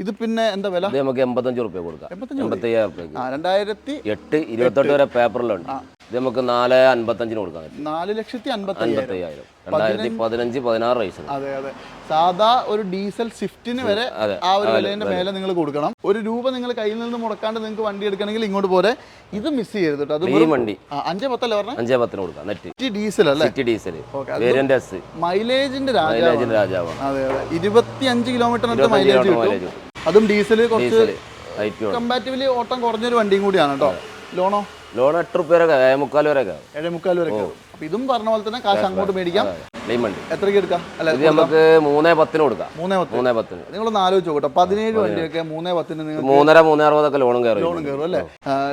ഇത് പിന്നെ എന്താ വില? ഇത് നമുക്ക് എൺപത്തഞ്ച് റുപ്യ കൊടുക്കാം. റുപ്യക്ക് രണ്ടായിരത്തി എട്ട് ഇരുപത്തെട്ട് വരെ പേപ്പറിലുണ്ട്. ഇത് നമുക്ക് നാല് അൻപത്തഞ്ചിന് കൊടുക്കാൻ പറ്റും. നാല് ലക്ഷത്തി അൻപത്തി അൻപത്തി അയ്യായിരം രണ്ടായിരത്തി പതിനഞ്ച് പതിനാറ് റേസ് അതെ അതെ. സാധാ ഒരു ഡീസൽ സ്വിഫ്റ്റിന് വരെ ആ ഒരു വിലേന്റെ മേലെ നിങ്ങൾ കൊടുക്കണം. ഒരു രൂപ നിങ്ങൾ കയ്യിൽ നിന്ന് മുടക്കാണ്ട് നിങ്ങൾക്ക് വണ്ടി എടുക്കണമെങ്കിൽ ഇങ്ങോട്ട് പോരെ. ഇത് മിസ് ചെയ്യരുത് കേട്ടോ അത് വണ്ടി. അഞ്ചേ പത്തല്ലേ പറഞ്ഞ? അഞ്ചേ പത്തിന് കൊടുക്കാം നെറ്റ് ഡീസൽ അല്ലേ? ഡീസൽ മൈലേജിന്റെ രാജാവ് മൈലേജിന്റെ രാജാവാണ്. അതെ അതെ. ഇരുപത്തി അഞ്ച് കിലോമീറ്ററിനടുത്ത് മൈലേജ് കിലോമീറ്റർ കിട്ടും. മൈലേജ് അതും ഡീസൽ കുറച്ച് കമ്പാറ്റീവ്ലി ഓട്ടം കുറഞ്ഞൊരു വണ്ടിയും കൂടിയാണ് കേട്ടോ ലോണോ? ലോൺ എട്ട് റുപ്യ വരെ ഏഴ് മുക്കാൽ വരെ ആവും ഏഴേ മുക്കാൽ വരെ ഇതും പറഞ്ഞ പോലെ തന്നെ കാശ് അങ്ങോട്ട് മേടിക്കാം. ലൈൻ വണ്ടി എത്രയ്ക്ക് എടുക്കാം? അല്ല ഇത് നമുക്ക് മൂന്നേ പത്തിന് കൊടുക്കാം. മൂന്നേ പത്ത് മൂന്നേ പത്തിന്. നിങ്ങളൊന്ന് ആലോചിച്ച് നോക്കട്ടെ. പതിനേഴ് വണ്ടിയൊക്കെ മൂന്നേ പത്തിന് നിങ്ങൾ മൂന്നര മൂന്നേ അറുപതൊക്കെ ലോണും കയറി ലോണും കയറും അല്ലേ?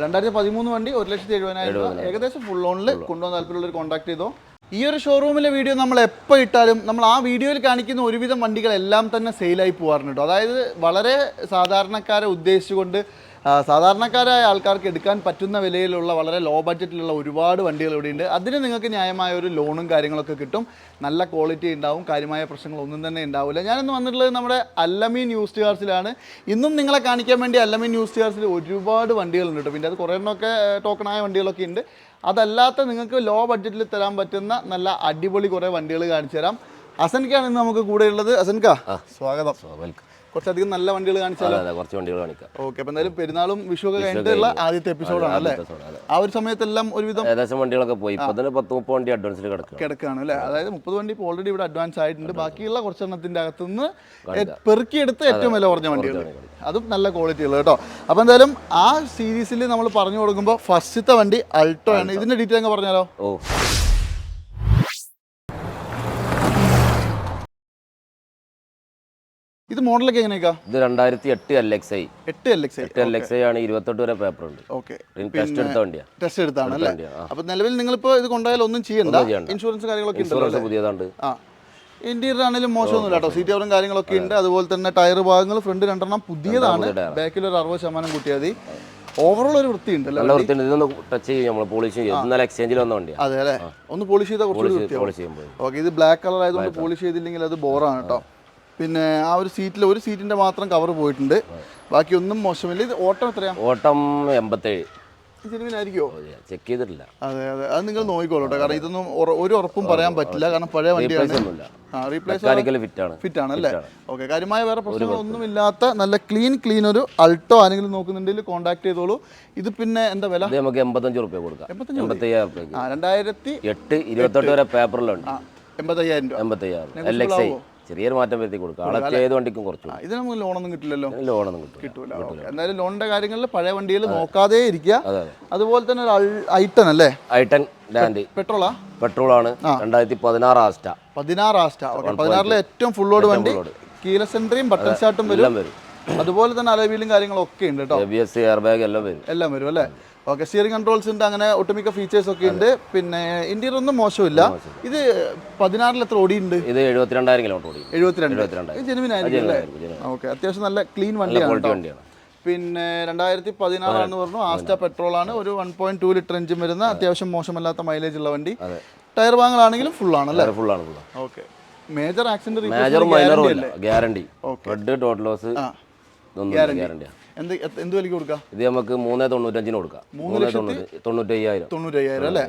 രണ്ടായിരത്തി പതിമൂന്ന് വണ്ടി ഒരു ലക്ഷത്തി എഴുപതിനായിരം രൂപ. ഏകദേശം ഫുൾ ലോണിൽ കൊണ്ടുപോകാൻ താല്പര്യമുള്ളവർ കോൺടാക്ട് ചെയ്തോ. ഈ ഒരു ഷോറൂമിലെ വീഡിയോ നമ്മൾ എപ്പോ ഇട്ടാലും നമ്മൾ ആ വീഡിയോയിൽ കാണിക്കുന്ന ഒരുവിധം വണ്ടികൾ എല്ലാം തന്നെ സെയിലായി പോകാറുണ്ട് പോവാറുണ്ട് അതായത് വളരെ സാധാരണക്കാരെ ഉദ്ദേശിച്ചുകൊണ്ട് സാധാരണക്കാരായ ആൾക്കാർക്ക് എടുക്കാൻ പറ്റുന്ന വിലയിലുള്ള വളരെ ലോ ബഡ്ജറ്റിലുള്ള ഒരുപാട് വണ്ടികൾ ഇവിടെയുണ്ട്. അതിന് നിങ്ങൾക്ക് ന്യായമായ ഒരു ലോണും കാര്യങ്ങളൊക്കെ കിട്ടും. നല്ല ക്വാളിറ്റി ഉണ്ടാവും. കാര്യമായ പ്രശ്നങ്ങളൊന്നും തന്നെ ഉണ്ടാവില്ല. ഞാനിന്ന് വന്നിട്ടുള്ളത് നമ്മുടെ അല്ലമീൻ യൂസ്ഡ് കാർസിലാണ് ഇന്നും നിങ്ങളെ കാണിക്കാൻ വേണ്ടി അല്ലമീൻ യൂസ്ഡ് കാർസിൽ ഒരുപാട് വണ്ടികളുണ്ട് കേട്ടോ. പിന്നെ അത് കുറേ എണ്ണമൊക്കെ ടോക്കണായ വണ്ടികളൊക്കെ ഉണ്ട്. അതല്ലാത്ത നിങ്ങൾക്ക് ലോ ബഡ്ജറ്റിൽ തരാൻ പറ്റുന്ന നല്ല അടിപൊളി കുറേ വണ്ടികൾ കാണിച്ചു തരാം. അസൻക്കാണ് ഇന്ന് നമുക്ക് കൂടെയുള്ളത് അസൻക സ്വാഗതം. വെൽക്കം കുറച്ചധികം നല്ല വണ്ടികൾ കാണിച്ചാലോ? അതെ കുറച്ച് വണ്ടികൾ കാണിക്കാം. ഓക്കെ അപ്പൊ എന്തായാലും പെരുന്നാളും വിഷു ഒക്കെ കഴിഞ്ഞിട്ടുള്ള ആദ്യത്തെ എപ്പിസോഡാണ് അല്ലേ. ആ ഒരു സമയത്തെല്ലാം ഒരുവിധം ഏകദേശം വണ്ടികളൊക്കെ പോയി. തന്നെ പത്ത് മുപ്പത് വണ്ടി അഡ്വാൻസിൽ കിടക്കുക കിടക്കുകയാണ് അല്ലേ? അതായത് മുപ്പത് വണ്ടി ഇപ്പോൾ ഓൾറെഡി ഇവിടെ അഡ്വാൻസ് ആയിട്ടുണ്ട്. ബാക്കിയുള്ള കുറച്ചെണ്ണത്തിന്റെ അകത്തുനിന്ന് പെറുക്കിയെടുത്ത് ഏറ്റവും വില കുറഞ്ഞ വണ്ടികൾ. അതും നല്ല ക്വാളിറ്റി ഉള്ളത് കേട്ടോ. അപ്പോൾ എന്തായാലും ആ സീരീസിൽ നമ്മൾ പറഞ്ഞു കൊടുക്കുമ്പോൾ ഫസ്റ്റത്തെ വണ്ടി അൾട്ടോ ആണ്. ഇതിന്റെ ഡീറ്റെയിൽ അങ്ങ് പറഞ്ഞാലോ? ഓ. ഇത് മോഡലൊക്കെ എങ്ങനെയൊക്കെ? ഇത് രണ്ടായിരത്തി എട്ട് എൽ എക്സ് ഐ എട്ട് എൽ എക്സ് എട്ട് എൽ എക്സ് ഐ ആണ് ഇരുപത്തെട്ട് വരെ പേപ്പർ ഉണ്ട്. ഓക്കെ ടെസ്റ്റ് എടുത്ത ടെസ്റ്റ് എടുത്താണ് അല്ലേ. അപ്പോൾ നിലവിൽ നിങ്ങളിപ്പോൾ ഇത് കൊണ്ടുപോയാൽ ഒന്നും ചെയ്യണ്ട. ഇൻഷുറൻസ് കാര്യങ്ങളൊക്കെ ഇൻഷുറൻസ് പുതിയതാണ്ട്. ആ. ഇന്റീരിയർ ആണെങ്കിലും മോശമൊന്നുമില്ല കേട്ടോ. സീറ്റ് കവറും കാര്യങ്ങളൊക്കെ ഉണ്ട്. അതുപോലെ തന്നെ ടയർ ഭാഗങ്ങൾ ഫ്രണ്ട് രണ്ടെണ്ണം പുതിയതാണ്. ബാക്കിൽ ഒരു അറുപത് ശതമാനം കൂട്ടിയാൽ മതി. ഓവറോൾ ഒരു വൃത്തിയുണ്ട് നല്ല വൃത്തിയുണ്ട്. ഇതൊന്ന് ടച്ച് ചെയ്യും. നമ്മൾ പോളിഷ് ചെയ്യും. നല്ല ഇന്നലെ എക്സ്ചേഞ്ചിൽ വന്ന വണ്ടി അതെ അല്ലേ? ഒന്ന് പോളിഷ് ചെയ്താൽ കുറച്ചുകൂടി വൃത്തിയാവും. ഓക്കെ ഇത് ബ്ലാക്ക് കളർ ആയതുകൊണ്ട് പോളിഷ് ചെയ്തില്ലെങ്കിൽ അത് ബോറാണ് കേട്ടോ. പിന്നെ ആ ഒരു സീറ്റിൽ ഒരു സീറ്റിന്റെ മാത്രം കവർ പോയിട്ടുണ്ട്. ബാക്കി ഒന്നും മോശമില്ല. ഇത് ഓട്ടം എത്രയാ? ഓട്ടം എൺപത്തേഴ്. ജെനുവിനായിരിക്കുമോ ചെക്ക് ചെയ്തിട്ടില്ല. അതെ അതെ. അത് നിങ്ങൾ നോക്കിക്കോളൂട്ടോ കാരണം ഇതൊന്നും ഒരു ഉറപ്പും പറയാൻ പറ്റില്ല. കാരണം പഴയ വണ്ടിയാണ്. ഫിറ്റ് ആണ്. അല്ലേ? ഓക്കെ കാര്യമായ വേറെ പ്രശ്നങ്ങളൊന്നും ഇല്ലാത്ത നല്ല ക്ലീൻ ക്ലീൻ ഒരു അൾട്ടോ ആരെങ്കിലും നോക്കുന്നുണ്ടെങ്കിൽ കോൺടാക്ട് ചെയ്തോളൂ. ഇത് പിന്നെ എന്താ വില? നമുക്ക് എൺപത്തഞ്ച് റുപ്യ കൊടുക്കാം. രണ്ടായിരത്തി എട്ട് ഇരുപത്തെട്ട് വരെ പേപ്പറിലുണ്ട് എൺപത്തയ്യായിരം രൂപ. എൺപത്തയ്യായിരം എൽ എക്സ് ഐ ചെറിയൊരു മാറ്റം വരുത്തി കൊടുക്കാം. ആളൊക്കെ ഏത് വണ്ടിക്കും കുറച്ച് ഇത് നമുക്ക് ലോണൊന്നും കിട്ടില്ലല്ലോ? ലോണൊന്നും കിട്ടും കിട്ടൂല. ഓക്കെ എന്തായാലും ലോണിന്റെ കാര്യങ്ങളിൽ പഴയ വണ്ടികൾ നോക്കാതെ ഇരിക്കുക. അതെ അതെ. അതുപോലെ തന്നെ ഒരു ഐട്ടൺ അല്ലേ? ഐട്ടൺ ലാൻഡ്. പെട്രോളാ? പെട്രോൾ ആണ് രണ്ടായിരത്തി പതിനാറ് ആസ്റ്റ. പതിനാറ് ആസ്റ്റ പതിനാറിലെ ഏറ്റവും ഫുൾ ലോഡ് വണ്ടി. കീല സെൻട്രിയും ബട്ടൺ ഷാർട്ടും വരും. അതുപോലെ തന്നെ അലവീലും കാര്യങ്ങളൊക്കെ ഉണ്ട് കേട്ടോ. എയർ ബാഗ് എല്ലാം വരും. എല്ലാം വരും അല്ലേ? ഓക്കെ സ്റ്റിയറിംഗ് കൺട്രോൾസ് ഉണ്ട് അങ്ങനെ ഒട്ടുമിക്ക ഫീച്ചേഴ്സ് ഒക്കെ ഉണ്ട്. പിന്നെ ഇന്ത്യയിൽ ഒന്നും മോശമില്ല. ഇത് പതിനാറിൽ എത്ര ഓടിയുണ്ട് ഇത് എഴുപത്തിരണ്ടായിരം കിലോമീറ്റർ ഓടി എഴുപത്തിരണ്ട്. ജെനുവിൻ ആയിരിക്കും അല്ലേ? ഓക്കെ അത്യാവശ്യം നല്ല ക്ലീൻ വണ്ടിയാണ് പിന്നെ രണ്ടായിരത്തി പതിനാറാന്ന് പറഞ്ഞു ആസ്റ്റ പെട്രോൾ ആണ് ഒരു one point two litre engine വരുന്ന അത്യാവശ്യം മോശമല്ലാത്ത മൈലേജ് ഉള്ള വണ്ടി. ടയർ വാങ്ങലാണെങ്കിലും ഫുൾ ആണ് ആണല്ലേ ഫുൾ ആണ് ഓക്കെ. മേജർ ആക്സിഡന്റ് മേജർ മൈനറും ഗ്യാരണ്ടി റെഡ് ടോട്ടൽ ലോസ് ആ. എന്ത് എന്ത് വിലക്ക് കൊടുക്കാം? ഇത് നമുക്ക് മൂന്ന് തൊണ്ണൂറ്റഞ്ചിന് കൊടുക്കാം. മൂന്ന് തൊണ്ണൂറ്റി തൊണ്ണൂറ്റി അയ്യായിരം തൊണ്ണൂറ്റി അയ്യായിരം അല്ലേ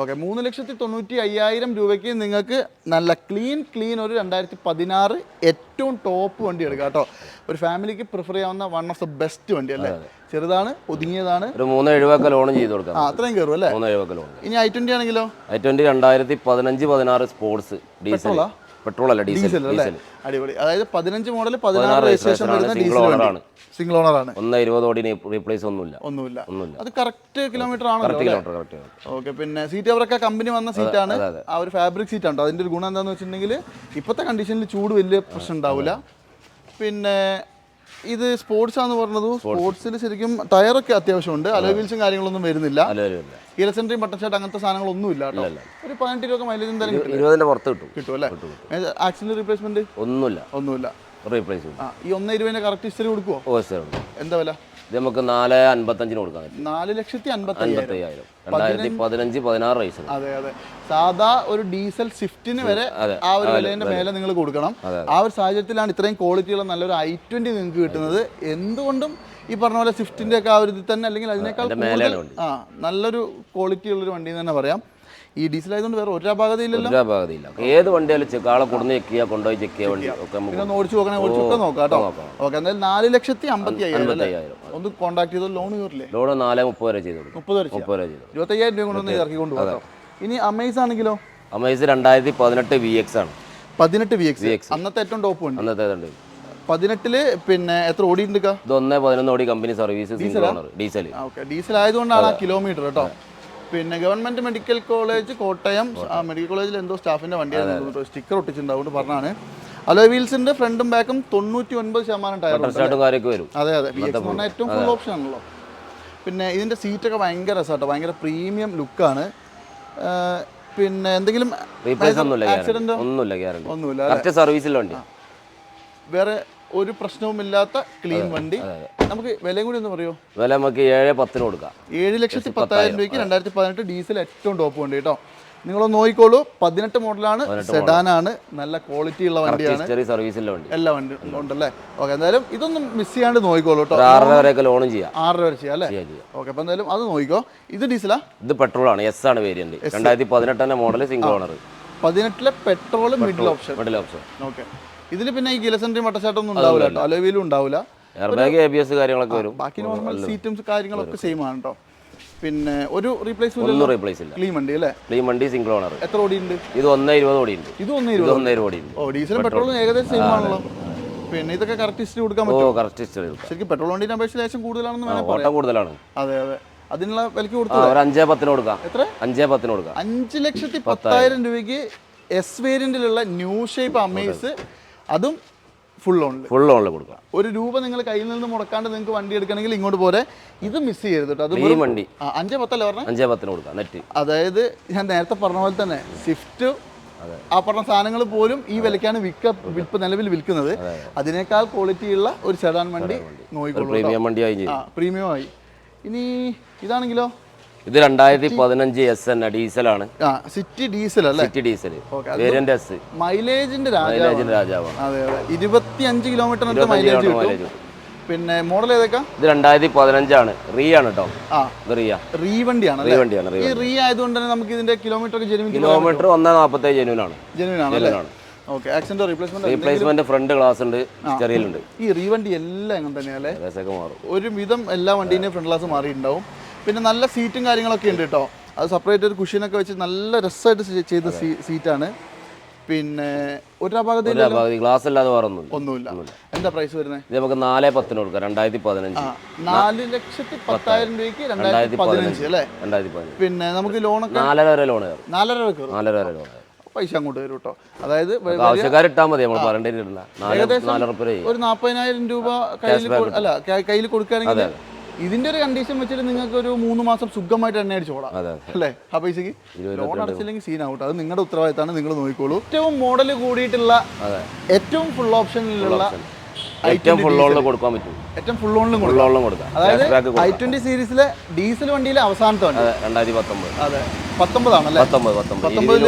ഓക്കെ മൂന്ന് ലക്ഷത്തി തൊണ്ണൂറ്റി അയ്യായിരം രൂപയ്ക്ക് നിങ്ങൾക്ക് നല്ല ക്ലീൻ ക്ലീൻ ഒരു രണ്ടായിരത്തി പതിനാറ് ഏറ്റവും ടോപ്പ് വണ്ടി എടുക്കാം കേട്ടോ. ഒരു ഫാമിലിക്ക് പ്രിഫർ ചെയ്യാവുന്ന വൺ ഓഫ് ദ ബെസ്റ്റ് വണ്ടി അല്ലേ? ചെറുതാണ് ഒതുങ്ങിയതാണ്. ഒരു മൂന്ന് എഴുപതൊക്കെ ലോൺ ചെയ്ത് കൊടുക്കാം അത്രയും കയറും അല്ലേ? മൂന്ന് എഴുപതൊക്കെ ലോൺ ഇനി ഐ ട്വന്റി ആണെങ്കിലോ? ഐ ട്വന്റി രണ്ടായിരത്തി പതിനഞ്ച് പതിനാറ് സ്പോർട്സ് ഡീസൽ പെട്രോളാ? പെട്രോൾ അല്ല ഡീസൽ അടിപൊളി. അതായത് പതിനഞ്ച് മോഡൽ പതിനാറ് രജിസ്ട്രേഷൻ വരുന്ന ഡീസൽ ആണ്. സിംഗിൾ ഓണർ ആണ്. ഒന്ന് ഇരുപത് ഓടി റീപ്ലേസ് ഒന്നുമില്ല. ഒന്നുമില്ല. ഒന്നുമില്ല. അത് കറക്റ്റ് കിലോമീറ്റർ ആണ് കറക്റ്റ് കിലോമീറ്റർ കറക്റ്റ് ഓക്കെ പിന്നെ സീറ്റ് അവരൊക്കെ കമ്പനി വന്ന സീറ്റാണ്. ആ ഒരു ഫാബ്രിക് സീറ്റ് ആണ് അതിന്റെ ഒരു ഗുണം എന്താണെന്ന് വെച്ചിട്ടുണ്ടെങ്കിൽ ഇപ്പോഴത്തെ കണ്ടീഷനിൽ ചൂട് വലിയ പ്രശ്നം ഉണ്ടാവില്ല പിന്നെ ഇത് സ്പോർട്സ് ആണെന്ന് പറഞ്ഞത് സ്പോർട്സിൽ ശരിക്കും ടയറൊക്കെ അത്യാവശ്യമുണ്ട്. അലോ വീൽസും കാര്യങ്ങളൊന്നും വരുന്നില്ല. ഇലസെൻട്രി ബട്ടൺ ഷർട്ട് അങ്ങനത്തെ സാധനങ്ങളൊന്നും ഇല്ല കേട്ടോ. ഒരു പതിനെട്ട് രൂപ മൈലേജ് എന്തായാലും ഇരുപതിന്റെ പുറത്ത് കിട്ടും. കിട്ടും അല്ലേ? ആക്സിഡന്റ് റീപ്ലേസ്മെന്റ് ഒന്നുമില്ല. ഒന്നുമില്ല. റീപ്ലേസ് ആ ഈ ഒന്ന് ഇരുപതിന്റെ കറക്റ്റ് ഹിസ്റ്ററി കൊടുക്കുമോ ഓ ശരി എന്താ വില? ഇത് നമുക്ക് നാല് അൻപത്തഞ്ചിന് കൊടുക്കാൻ പറ്റും. നാല് ലക്ഷത്തി അൻപത്തയ്യായിരം. രണ്ടായിരത്തി പതിനഞ്ച് പതിനാറ് റൈസ് അതെ അതെ. സാധാ ഒരു ഡീസൽ സ്വിഫ്റ്റിന് വരെ ആ ഒരു വിലേന്റെ മേലെ നിങ്ങൾ കൊടുക്കണം. ആ ഒരു സാഹചര്യത്തിലാണ് ഇത്രയും ക്വാളിറ്റിയുള്ള നല്ലൊരു ഐ ട്വന്റി നിങ്ങൾക്ക് കിട്ടുന്നത്. എന്തുകൊണ്ടും ഈ പറഞ്ഞ പോലെ സ്വിഫ്റ്റിന്റെ ഒക്കെ ആ ഒരു ഇതിൽ തന്നെ അല്ലെങ്കിൽ അതിനേക്കാൾ ആ നല്ലൊരു ക്വാളിറ്റി ഉള്ളൊരു വണ്ടി എന്ന് തന്നെ പറയാം. ഈ ഡീസൽ ആയതുകൊണ്ട് വേറെ ഒരു അപാകതയില്ലല്ലോ? ഒരു അപാകതയില്ല. ഏത് വണ്ടിയാലും ചെക്ക് ആളെ കൊടുന്ന് ചെക്ക് ചെയ്യാ കൊണ്ടുപോയി ചെക്ക് ചെയ്യാൻ വണ്ടി. ഒക്കെ നമുക്ക് പിന്നെ ഒന്ന് ഓടിച്ചു നോക്കണേ ഓടിച്ചൊക്കെ നോക്കാം കേട്ടോ. ഓക്കെ എന്തായാലും നാല് ലക്ഷത്തി അമ്പത്തി അയ്യായിരം അല്ലേ? ഒന്ന് കോൺടാക്ട് ചെയ്തോ ലോൺ കയറില്ലേ ലോൺ നാല് മുപ്പത് വരെ ചെയ്ത് കൊടുക്കും മുപ്പത് വരെ ചെയ്യാം. മുപ്പത് വരെ ചെയ്തു ഇരുപത്തി ഇരുപത്തയ്യായിരം രൂപ കൊണ്ടൊന്ന് ഇറക്കി കൊണ്ടുപോകാം ഇനി അമേസ് ആണെങ്കിലോ? അമേസ് രണ്ടായിരത്തി പതിനെട്ട് വി എക്സ് ആണ്. പതിനെട്ട് വി എക്സ് അന്നത്തെ ഏറ്റവും ടോപ്പ് ഉണ്ട് അന്നത്തെ ഉണ്ട് പതിനെട്ടിൽ പിന്നെ എത്ര ഓടിയിട്ടുണ്ട് ഇത് ഒന്നേ പതിനൊന്ന് ഓടി company service single owner diesel okay. Diesel ആയതുകൊണ്ടാണ് ആ കിലോമീറ്റർ കേട്ടോ. പിന്നെ government medical college Kottayam medical കോളേജിൽ എന്തോ സ്റ്റാഫിന്റെ വണ്ടിയായിരുന്നു സ്റ്റിക്കർ ഒട്ടിച്ചിട്ടുണ്ടാവും പറഞ്ഞാണ്. അലോ വീൽസിന്റെ ഫ്രണ്ടും ബാക്കും തൊണ്ണൂറ്റി ഒൻപത് ശതമാനം ടയർ അതെ അതെ. ഏറ്റവും ഫുൾ ഓപ്ഷൻ ആണല്ലോ. പിന്നെ ഇതിന്റെ സീറ്റൊക്കെ ഭയങ്കര രസമാട്ടോ ഭയങ്കര പ്രീമിയം ലുക്കാണ് പിന്നെ എന്തെങ്കിലും ഒന്നുമില്ല വേറെ ഒരു പ്രശ്നവുമില്ലാത്ത ക്ലീൻ വണ്ടി. നമുക്ക് വിലയും കൂടി ഒന്ന് പറയുമോ വില നമുക്ക് ഏഴ് പത്തിന് കൊടുക്കാം. ഏഴ് ലക്ഷത്തി പത്തായിരം രൂപയ്ക്ക് രണ്ടായിരത്തി പതിനെട്ട് ഡീസൽ ഏറ്റവും ടോപ്പ് വണ്ടി കേട്ടോ. നിങ്ങളൊന്ന് നോക്കിക്കോളൂ. പതിനെട്ട് മോഡലാണ് സെഡാനാണ് നല്ല ക്വാളിറ്റി ഉള്ള വണ്ടിയാണ്. സർവീസിലെ വണ്ടി. എല്ലാ വണ്ടി ഉണ്ടല്ലേ? ഓക്കെ എന്തായാലും ഇതൊന്നും മിസ് ചെയ്യാണ്ട് നോക്കിക്കോളൂ കേട്ടോ. ആറര ലോൺ ലോണും ചെയ്യാം. ആറര വരെ ചെയ്യാം അല്ലേ? ഓക്കെ അപ്പോൾ എന്തായാലും അത് നോക്കിക്കോ. ഇത് ഡീസലാ ഇത് പെട്രോൾ ആണ് എസ് ആണ് വേരിയന്റ് രണ്ടായിരത്തി പതിനെട്ടിന്റെ മോഡൽ സിംഗിൾ ഓണർ പതിനെട്ടിലെ petrol middle option middle option okay ഇതിൽ പിന്നെ ഈ ഗിലസെൻട്രി മട്ടശാട്ടൊന്നും ഉണ്ടാവില്ല കേട്ടോ. അലോവിയിലും ഉണ്ടാവില്ല. Air bag A B S കാര്യങ്ങളൊക്കെ വരും. ബാക്കി നോർമൽ സീറ്റും കാര്യങ്ങളൊക്കെ സെയിം ആണ് കേട്ടോ പിന്നെ ഒരു റീപ്ലേസ്മെന്റ് റീപ്ലേസ് ഇല്ല. ക്ലീം വണ്ടി അല്ലേ? ക്ലീം വണ്ടി സിംഗിൾ ഓണർ എത്ര ഓടിയുണ്ട്? ഇത് ഒന്നേ ഇരുപത് ഓടി ഉണ്ട് ഇത് ഒന്നേ ഇരുപത് ഒന്നേ ഓടി ഉണ്ട് ഓ ഡീസലും പെട്രോളും ഏകദേശം സെയിം ആണല്ലോ. പിന്നെ ഇതൊക്കെ കറക്റ്റ് ഹിസ്റ്ററി കൊടുക്കാൻ പറ്റും കറക്റ്റ് ഹിസ്റ്ററി ശരിക്കും പെട്രോൾ വണ്ടിന്റെ അപേക്ഷ ലേശം കൂടുതലാണെന്ന് വേണം ഓട്ടം കൂടുതലാണ്. അതെ അതെ. അതിനുള്ള വിലക്ക് കൊടുത്തു ഒരു അഞ്ചേ പത്തിന് കൊടുക്കാം. എത്ര? അഞ്ചേ പത്തിന് കൊടുക്കാം. അഞ്ച് ലക്ഷത്തി പത്തായിരം. രൂപയ്ക്ക് എസ് വേരിയന്റിലുള്ള ന്യൂ ഷേപ്പ് അമേസ് അതും ഫുൾ ലോണിൽ ഫുൾ ലോണിൽ കൊടുക്കാം. ഒരു രൂപ നിങ്ങൾ കയ്യിൽ നിന്ന് മുടക്കാണ്ട് നിങ്ങൾക്ക് വണ്ടി എടുക്കണമെങ്കിൽ ഇങ്ങോട്ട് പോരെ. ഇത് മിസ് ചെയ്യരുത് കേട്ടോ അത് വണ്ടി. അഞ്ചേ പത്തല്ലേ പറഞ്ഞു? അഞ്ചേ പത്തിന് കൊടുക്കാം നെറ്റ് അതായത് ഞാൻ നേരത്തെ പറഞ്ഞ പോലെ തന്നെ സ്വിഫ്റ്റ് ആ പറഞ്ഞ സാധനങ്ങൾ പോലും ഈ വിലക്കാണ് വിൽക്ക വിൽപ്പ് നിലവിൽ വിൽക്കുന്നത്. അതിനേക്കാൾ ക്വാളിറ്റി ഉള്ള ഒരു സെഡാൻ വണ്ടി നോക്കിക്കോളൂ പ്രീമിയം വണ്ടി ആയി ചെയ്യും പ്രീമിയം ആയി. ഇനി ഇതാണെങ്കിലോ? ഇത് രണ്ടായിരത്തി പതിനഞ്ച് എസ് എൻ ഡീസലാണ്. സിറ്റി ഡീസൽ അല്ലേ? City diesel. വേരിയന്റ് എസ് മൈലേജിന്റെ മൈലേജിന്റെ രാജാവാണ്. അതെ അതെ. ഇരുപത്തി അഞ്ച് കിലോമീറ്ററിനടുത്ത് മൈലേജ് കിലോമീറ്റർ മൈലേജ്. പിന്നെ മോഡൽ ഏതൊക്കെ? ഇത് രണ്ടായിരത്തി പതിനഞ്ചാണ് റീ ആണ് കേട്ടോ റീയ റീ വണ്ടിയാണ് റീ വണ്ടിയാണ് ഈ റീ ആയതുകൊണ്ട് തന്നെ നമുക്ക് ഇതിന്റെ കിലോമീറ്റർ കിലോമീറ്റർ ഒന്നേ നാൽപ്പത്തേഴ് ജെനുവിൻ ആണ് അല്ലേ? ഓക്കെ റീപ്ലേസ്മെന്റ് ഫ്രണ്ട് ഗ്ലാസ് ഉണ്ട് സ്റ്റെറിയിലുണ്ട് ഈ റീവണ്ടി എല്ലാം അങ്ങനെ തന്നെയല്ലേ മാറും. ഒരു വിധം എല്ലാ വണ്ടീന്റെയും ഫ്രണ്ട് ഗ്ലാസ് മാറിയിട്ടുണ്ടാവും. പിന്നെ നല്ല സീറ്റും കാര്യങ്ങളൊക്കെ ഉണ്ട് കേട്ടോ അത് സെപ്പറേറ്റ് ഒരു കുഷീനൊക്കെ വെച്ച് നല്ല രസമായിട്ട് ചെയ്ത സീറ്റാണ് പിന്നെ ഒരു പകുതി ഗ്ലാസ് അല്ലാതെ വേറെ ഒന്നുമില്ല. എന്താ പ്രൈസ് വരുന്നത് ഇത് നമുക്ക് നാല് പത്തിന് കൊടുക്കാം രണ്ടായിരത്തി പതിനഞ്ച്. നാല് ലക്ഷത്തി പത്തായിരം രൂപയ്ക്ക് രണ്ടായിരത്തി പതിനഞ്ച്. അല്ലേ? രണ്ടായിരത്തി പതിനഞ്ച്. പിന്നെ നമുക്ക് ലോണൊക്കെ നാലര വരെ ലോൺ കയറും. നാലര വരെ നാലര വരെ ലോൺ പൈസ അങ്ങോട്ട് വരും കേട്ടോ അതായത് ആവശ്യക്കാർ ഇട്ടാൽ മതി. നമ്മൾ പറയേണ്ടി ഒരു നാൽപ്പതിനായിരം രൂപ കയ്യിൽ അല്ല കയ്യിൽ കൊടുക്കുകയാണെങ്കിൽ ഇതിന്റെ ഒരു കണ്ടീഷൻ വെച്ചിട്ട് നിങ്ങൾക്ക് ഒരു മൂന്ന് മാസം സുഖമായിട്ട് എണ്ണ അടിച്ച് ഓടാം. അല്ലേ? ആ പൈസക്ക് ലോൺ അടച്ചില്ലെങ്കിൽ സീൻ ആവട്ടെ അത് നിങ്ങളുടെ ഉത്തരവാദിത്തമാണ് നിങ്ങൾ നോക്കിക്കോളൂ. ഏറ്റവും മോഡൽ കൂടിയിട്ടുള്ള ഏറ്റവും ഫുൾ ഓപ്ഷനിലുള്ള ഏറ്റവും ഫുൾ ഓണിൽ കൊടുക്കാൻ പറ്റും. ഏറ്റവും ഫുൾ ഓണിലും ഫുൾ ഓണിലും കൊടുക്കാം. അതായത് ഐ ട്വന്റി സീരീസിലെ ഡീസൽ വണ്ടിയിലെ അവസാനത്തെ വണ്ടി. രണ്ടായിരത്തി പത്തൊമ്പത് അതെ. പത്തൊമ്പതാണല്ലേ പത്തൊമ്പത് പത്തൊമ്പത്. പത്തൊമ്പതിൽ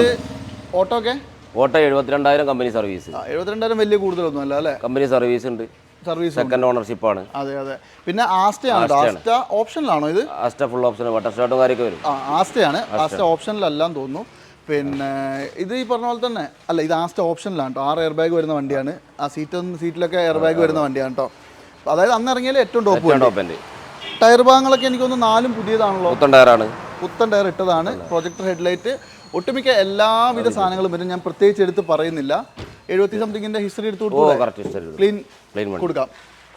ഓട്ടോ ഒക്കെ? ഓട്ടോ എഴുപത്തിരണ്ടായിരം കമ്പനി സർവീസ് എഴുപത്തിരണ്ടായിരം വലിയ കൂടുതലൊന്നും അല്ല? അല്ലേ കമ്പനി സർവീസ് ഉണ്ട്. സർവീസ് സെക്കൻഡ് ഓണർഷിപ്പ് ആണ്. അതെ അതെ. പിന്നെ ആസ്റ്റയാണ്. ആസ്റ്റ ഓപ്ഷനിലാണോ ഇത്? ആസ്റ്റ ഫുൾ ഓപ്ഷൻ ബട്ടർ സ്റ്റാർട്ടും കാര്യമൊക്കെ വരും. ആസ്റ്റയാണ്. ആസ്റ്റ. ഓപ്ഷനിലല്ലാന്ന് തോന്നുന്നു. പിന്നെ ഇത് ഈ പറഞ്ഞ പോലെ തന്നെ അല്ല ഇത് ആസ്റ്റ ഓപ്ഷനിലാണ് കേട്ടോ ആറ് എയർ ബാഗ് വരുന്ന വണ്ടിയാണ്. ആ സീറ്റ് സീറ്റിലൊക്കെ എയർ ബാഗ് വരുന്ന വണ്ടിയാണ് കേട്ടോ അതായത് അന്ന് ഇറങ്ങിയാൽ ഏറ്റവും ടോപ്പ് ടോപ്പ് ടയർ ഭാഗങ്ങളൊക്കെ എനിക്കൊന്ന് നാലും പുതിയതാണല്ലോ. പുത്തൻ ടയറാണ്. പുത്തൻ ടയർ ഇട്ടതാണ്. പ്രൊജക്ടർ ഹെഡ്ലൈറ്റ് ഒട്ടുമിക്ക എല്ലാവിധ സാധനങ്ങളും വരും ഞാൻ പ്രത്യേകിച്ച് എടുത്ത് പറയുന്നില്ല. എഴുപത്തി സംതിങ്ങിന്റെ ഹിസ്റ്ററി എടുത്ത്. ക്ലീൻ കൊടുക്കാം.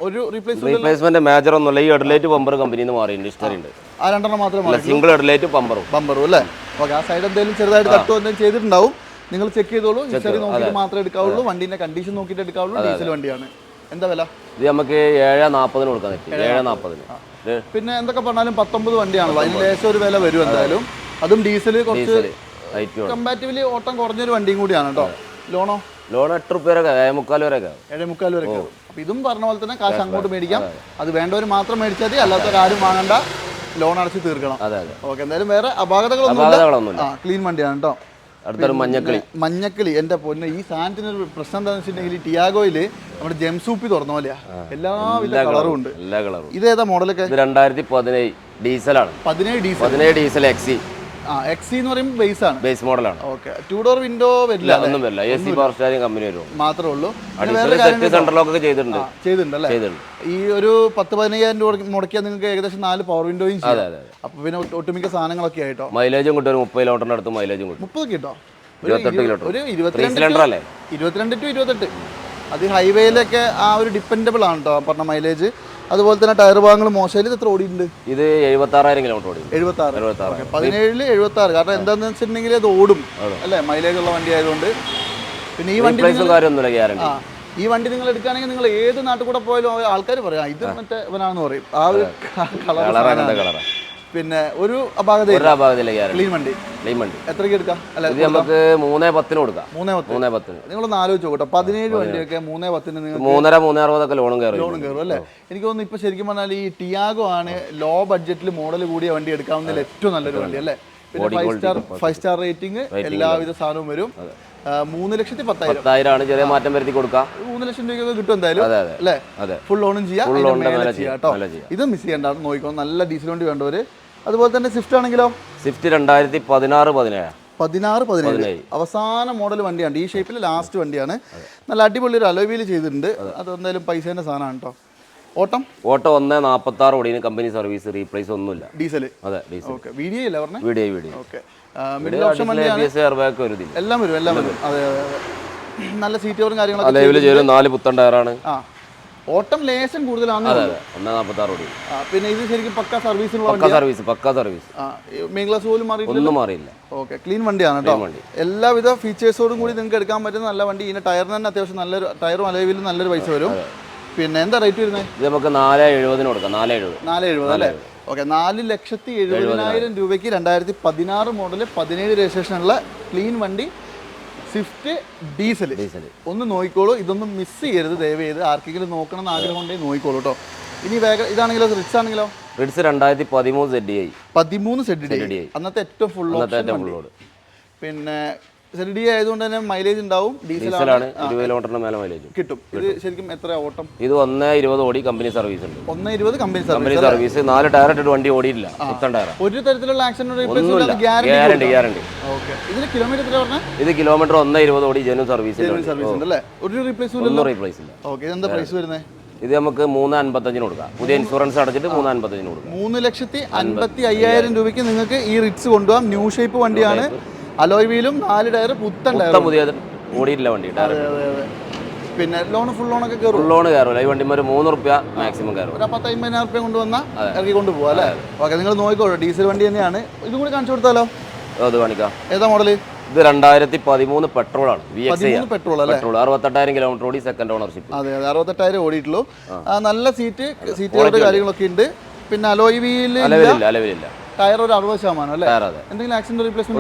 ഒരു റീപ്ലേസ് റീപ്ലേസ്മെന്റ് മേജർ ഒന്നുമില്ല. ഈ ഹെഡ്ലൈറ്റ് പമ്പർ കമ്പനിയിൽ നിന്ന് മാറിയിട്ടുണ്ട്. ഹിസ്റ്ററി ഉണ്ട്. ആ രണ്ടെണ്ണം മാത്രമേ സിംഗിൾ ഹെഡ്ലൈറ്റ് പമ്പറും ബമ്പറും അല്ലേ? ഓക്കെ ആ സൈഡ് എന്തെങ്കിലും ചെറുതായിട്ട് തട്ടോ എന്തെങ്കിലും ചെയ്തിട്ടുണ്ടാവും. നിങ്ങൾ ചെക്ക് ചെയ്തോളൂ. ഹിസ്റ്ററി നോക്കിയിട്ട് മാത്രമേ എടുക്കാവുള്ളൂ. വണ്ടിന്റെ കണ്ടീഷൻ നോക്കിയിട്ട് എടുക്കാവുള്ളൂ. ഡീസൽ വണ്ടിയാണ്. എന്താ വില? ഇത് നമുക്ക് ഏഴ് നാൽപ്പതിന് കൊടുക്കാൻ പറ്റും. ഏഴ് നാൽപ്പതിന് പിന്നെ എന്തൊക്കെ പറഞ്ഞാലും പത്തൊമ്പത് വണ്ടിയാണല്ലോ. അതിന് ലേശം ഒരു വില വരും എന്തായാലും അതും ഡീസൽ കുറച്ച് കമ്പാരിറ്റീവ്ലി ഓട്ടം കുറഞ്ഞൊരു വണ്ടിയും കൂടിയാണ് കേട്ടോ. ലോണോ? ലോൺ എട്ട് റുപ്യ വരെ ഏഴ് മുക്കാൽ വരെ ഒക്കെ ആവും. മുക്കാൽ വരെ അപ്പൊ ഇതും പറഞ്ഞ പോലെ തന്നെ കാശ് അങ്ങോട്ട് മേടിക്കാം. അത് വേണ്ടവർ മാത്രം മേടിച്ചാൽ മതി. അല്ലാത്തവർ ആരും വാങ്ങണ്ട. ലോൺ അടച്ച് തീർക്കണം. ഓക്കെ എന്തായാലും വേറെ അപാകതകളൊന്നും ക്ലീൻ വണ്ടിയാണ് കേട്ടോ. അടുത്തൊരു മഞ്ഞക്കിളി. മഞ്ഞക്കിളി. എന്റെ പൊന്നെ ഈ സാധനത്തിന് ഒരു പ്രശ്നം എന്താണെന്ന് വെച്ചിട്ടുണ്ടെങ്കിൽ ടിയാഗോയിൽ നമ്മുടെ ജംസൂപ്പി തുറന്ന പോലെയാ. എല്ലാവിധ കളറും ഉണ്ട്. എല്ലാ കളറും. ഇതേതാ മോഡലൊക്കെ? ഇത് രണ്ടായിരത്തി പതിനേഴ് ഡീസലാണ്. പതിനേഴ് ഡീസൽ. പതിനേഴ് ഡീസൽ എക്സി. ആ എക്സി എന്ന് പറയുമ്പോൾ ബേസ് ആണ്. ബേസ് മോഡലാണ് ഓക്കെ ടു ഡോർ വിൻഡോ വരില്ല ഒന്നും വരില്ല. A C power steering company വരും മാത്രമേ ഉള്ളൂ. വേറെ സെറ്റ് സെൻട്രൽ ലോക്ക് ഒക്കെ ചെയ്തിട്ടുണ്ട്. ചെയ്തിട്ടുണ്ട് ഈ ഒരു പത്ത് പതിനയ്യായിരം രൂപ മുടക്കിയാൽ നിങ്ങൾക്ക് ഏകദേശം നാല് പവർ വിൻഡോയും അപ്പൊ പിന്നെ ഒട്ട് ഒട്ടുമിക്ക സാധനങ്ങളൊക്കെ ആയിട്ടോ? മൈലേജും കിട്ടും. ഒരു മുപ്പത് കിലോമീറ്ററിന്റെ അടുത്ത് മൈലേജും കിട്ടും. മുപ്പത് കിട്ടോ. ഒരു അല്ലേ? ഇരുപത്തിരണ്ട് ടു ഇരുപത്തെട്ട്. അത് ഹൈവേയിലൊക്കെ ആ ഒരു ഡിപ്പെൻഡബിൾ ആണ് കേട്ടോ പറഞ്ഞ മൈലേജ് അതുപോലെ തന്നെ ടയർ ഭാഗങ്ങൾ മോശമായി ഇത് എത്ര ഓടിയിട്ടുണ്ട്? ഇത് എഴുപത്തി ആറായിരം കിലോമീറ്റർ ഓടി എഴുപത്തി ആറ് എഴുപത്തി ആറ് പതിനേഴിൽ എഴുപത്തി ആറ് കാരണം എന്താണെന്ന് വെച്ചിട്ടുണ്ടെങ്കിൽ അത് ഓടും. അല്ലേ? മൈലേജ് ഉള്ള വണ്ടി ആയതുകൊണ്ട്. പിന്നെ ഈ വണ്ടി ഈ വണ്ടി നിങ്ങൾ എടുക്കുകയാണെങ്കിൽ നിങ്ങൾ ഏത് നാട്ടിൽ കൂടെ പോയാലും ആൾക്കാർ പറയാം ഇത് മറ്റേ ഇവനാണെന്ന് പറയും. ആ ഒരു കളർ കളർ കളറാണ് പിന്നെ ഒരു അപാകത ഒരു ഗ്യാരണ്ടി ക്ലീൻ വണ്ടി. ക്ലീൻ വണ്ടി. എത്രയ്ക്ക് എടുക്കാം? അല്ല ഇത് നമുക്ക് മൂന്നേ പത്തിന് കൊടുക്കാം. മൂന്നേ പത്ത് മൂന്നേ പത്തിന്. നിങ്ങളൊന്ന് ആലോചിച്ച് നോക്കട്ടെ പതിനേഴ് വണ്ടിയൊക്കെ മൂന്നേ പത്തിന് നിങ്ങൾ മൂന്നര മൂന്നേ അറുപതൊക്കെ ലോണും കയറും ലോണും കയറും അല്ലേ? എനിക്ക് തോന്നുന്നു ഇപ്പൊ ശരിക്കും പറഞ്ഞാൽ ഈ ടിയാഗോ ആണ് ലോ ബഡ്ജറ്റിൽ മോഡൽ കൂടിയ വണ്ടി എടുക്കാവുന്നതിൽ ഏറ്റവും നല്ലൊരു വണ്ടി അല്ലേ? പിന്നെ five star five star rating എല്ലാവിധ സാധനവും വരും. മൂന്ന് ലക്ഷത്തി പത്തായിരം. ആണ് ചെറിയ മാറ്റം വരുത്തി കൊടുക്കാം. മൂന്ന് ലക്ഷം രൂപയൊക്കെ കിട്ടും എന്തായാലും അല്ലേ? ഫുൾ ഓണും ചെയ്യാം, കേട്ടോ ഇത് മിസ് ചെയ്യണ്ട നോക്കിക്കോ. നല്ല ഡീസൽ വണ്ടി വേണ്ടവര് അതുപോലെ തന്നെ സ്വിഫ്റ്റ് ആണെങ്കിലോ? സ്വിഫ്റ്റ് രണ്ടായിരത്തി പതിനാറ് പതിനേഴ്. പതിനാറ് പതിനേഴ്. അവസാന മോഡൽ വണ്ടിയാണ്. ഈ ഷേപ്പിൽ ലാസ്റ്റ് വണ്ടിയാണ്. നല്ല അടിപൊളി ഒരു അലോവിയിൽ ചെയ്തിട്ടുണ്ട്. അത്. എന്തായാലും പൈസേന്റെ സാധനമാണ് കേട്ടോ ഓട്ടം? ഓട്ടോ ഒന്ന് നാൽപ്പത്തി ആറ് ഓടിന് കമ്പനി സർവീസ് റീപ്ലേസ് ഒന്നുമില്ല. ഡീസൽ അതെ ഡീസൽ വീഡിയോ ഇല്ല പറഞ്ഞേ? Video video okay middle option എല്ലാം വരും എല്ലാം വരും. അതെ അതെ നല്ല സീറ്റ് കാര്യങ്ങളും കാര്യങ്ങളൊക്കെ നാല് പുത്തൻ ടയറാണ് ആ. ഓട്ടം ലേശം കൂടുതലാണ് അതെ. അതെ. ഒന്ന് നാൽപ്പത്തി ഓടി പിന്നെ ഇത് ശരിക്കും പക്ക സർവീസിനുള്ള പക്ക സർവീസ് പക്ക സർവീസ്. മെയിൻ ക്ലാസ് പോലും ഒന്നും മാറിയില്ല. ഓക്കെ ക്ലീൻ വണ്ടിയാണ് കേട്ടോ. വണ്ടി. എല്ലാവിധ ഫീച്ചേഴ്സോടും കൂടി നിങ്ങൾക്ക് എടുക്കാൻ പറ്റുന്ന നല്ല വണ്ടി. ഇതിന്റെ ടയറിന് തന്നെ അത്യാവശ്യം നല്ലൊരു ടയറും അലവിലും നല്ലൊരു പൈസ വരും. പിന്നെ എന്താ റേറ്റ് വരുന്നത് ഇത് നമുക്ക് നാല് എഴുപതിന് കൊടുക്കാം നാല് എഴുപത് നാല് എഴുപത് അല്ലേ ഓക്കെ നാല് ലക്ഷത്തി എഴുപതിനായിരം. രൂപയ്ക്ക് രണ്ടായിരത്തി പതിനാറ് മോഡൽ പതിനേഴ് രജിസ്ട്രേഷനുള്ള ക്ലീൻ വണ്ടി സ്വിഫ്റ്റ് ഡീസൽ ഡീസൽ ഒന്ന് നോക്കിക്കോളൂ. ഇതൊന്നും മിസ് ചെയ്യരുത് ദയവ് ചെയ്ത്. ആർക്കെങ്കിലും നോക്കണം എന്ന് ആഗ്രഹം ഉണ്ടെങ്കിൽ നോക്കിക്കോളൂ കേട്ടോ ഇനി വേഗം ഇതാണെങ്കിലോ? റിച്ച് ആണെങ്കിലോ? റിഡ്സ് രണ്ടായിരത്തി പതിമൂന്ന് സെഡ് ആയി പതിമൂന്ന് സെഡ് ഡി. അന്നത്തെ ഏറ്റവും ഫുൾ ഓപ്ഷൻ. പിന്നെ സെഡ് ഡി ആയതുകൊണ്ട് തന്നെ മൈലേജ് ഉണ്ടാവും. ഡീസലാണ് ഇരുപത് കിലോമീറ്ററിന് മേലെ മൈലേജ് കിട്ടും. ഇത് ശരിക്കും എത്ര ഓട്ടം? ഇത് ഒന്ന് ഇരുപത് ഓടി കമ്പനി സർവീസ് ഉണ്ട്. ഒന്ന് ഇരുപത് കമ്പനി കമ്പനി സർവീസ് സർവീസ് നാല് ടയർ ഇട്ടിട്ട് വണ്ടി ഓടിയില്ല ടയറാണ് ഒരു തരത്തിലുള്ള ആക്സിഡന്റ് ഗ്യാരണ്ടി ഗ്യാരണ്ടി ഇതിന് കിലോമീറ്റർ എത്ര പറഞ്ഞാൽ ഇത് കിലോമീറ്റർ ഒന്ന് ഇരുപത് ഓടി ജനു സർവീസ് സർവീസ് ഉണ്ട് അല്ലേ? ഒരു റീപ്ലേസ് ഒന്നും റീപ്ലേസ് ഇല്ല. ഓക്കെ ഇതെന്താ പ്രൈസ് വരുന്നത് ഇത് നമുക്ക് മൂന്ന് അൻപത്തഞ്ചിന് കൊടുക്കാം. പുതിയ ഇൻഷുറൻസ് അടച്ചിട്ട് മൂന്ന് അൻപത്തഞ്ചിന് കൊടുക്കാം. മൂന്ന് ലക്ഷത്തി അൻപത്തി അയ്യായിരം രൂപയ്ക്ക് നിങ്ങൾക്ക് ഈ റിറ്റ്സ് കൊണ്ടുപോകാം. ന്യൂ ഷേപ്പ് വണ്ടിയാണ്. അലോയ് വീലും നാല് ടയർ പുത്തൻ ടയർ പുതിയ ഓടിയിട്ടില്ല വണ്ടി ടയർ പിന്നെ ലോൺ ഫുൾ ലോൺ ഒക്കെ കയറും ഫുൾ ലോൺ കയറില്ല ഈ വണ്ടി ഒരു മൂന്ന് റുപ്യ മാക്സിമം കയറും. ഒരു പത്ത് അമ്പതിനായിരം റുപ്യ കൊണ്ടുവന്നാൽ ഇറക്കി കൊണ്ടുപോകാം അല്ലേ? ഓക്കെ നിങ്ങൾ നോക്കിക്കോളൂ. ഡീസൽ വണ്ടി തന്നെയാണ്. ഇതും കൂടി കാണിച്ചു കൊടുത്താലോ? അത് കാണിക്കാം. ഏതാ മോഡൽ ഇത് രണ്ടായിരത്തി പതിമൂന്ന് പെട്രോൾ ആണ് വി എക്സ് പെട്രോൾ അല്ലേ? പെട്രോൾ അറുപത്തെട്ടായിരം കിലോമീറ്റർ ഓടി സെക്കൻഡ് ഓണർഷിപ്പ് അതെ അതെ അറുപത്തെട്ടായിരം ഓടിയിട്ടുള്ളൂ. നല്ല സീറ്റ് സീറ്റുകളുടെ കാര്യങ്ങളൊക്കെ ഉണ്ട്. പിന്നെ അലോയ് വീൽ അലവിലില്ല അലവിലില്ല. ടയർ ഒരു അറുപത് ശതമാനം അല്ലേ? എന്തെങ്കിലും ആക്സിഡന്റ് റീപ്ലേസ്മെന്റ്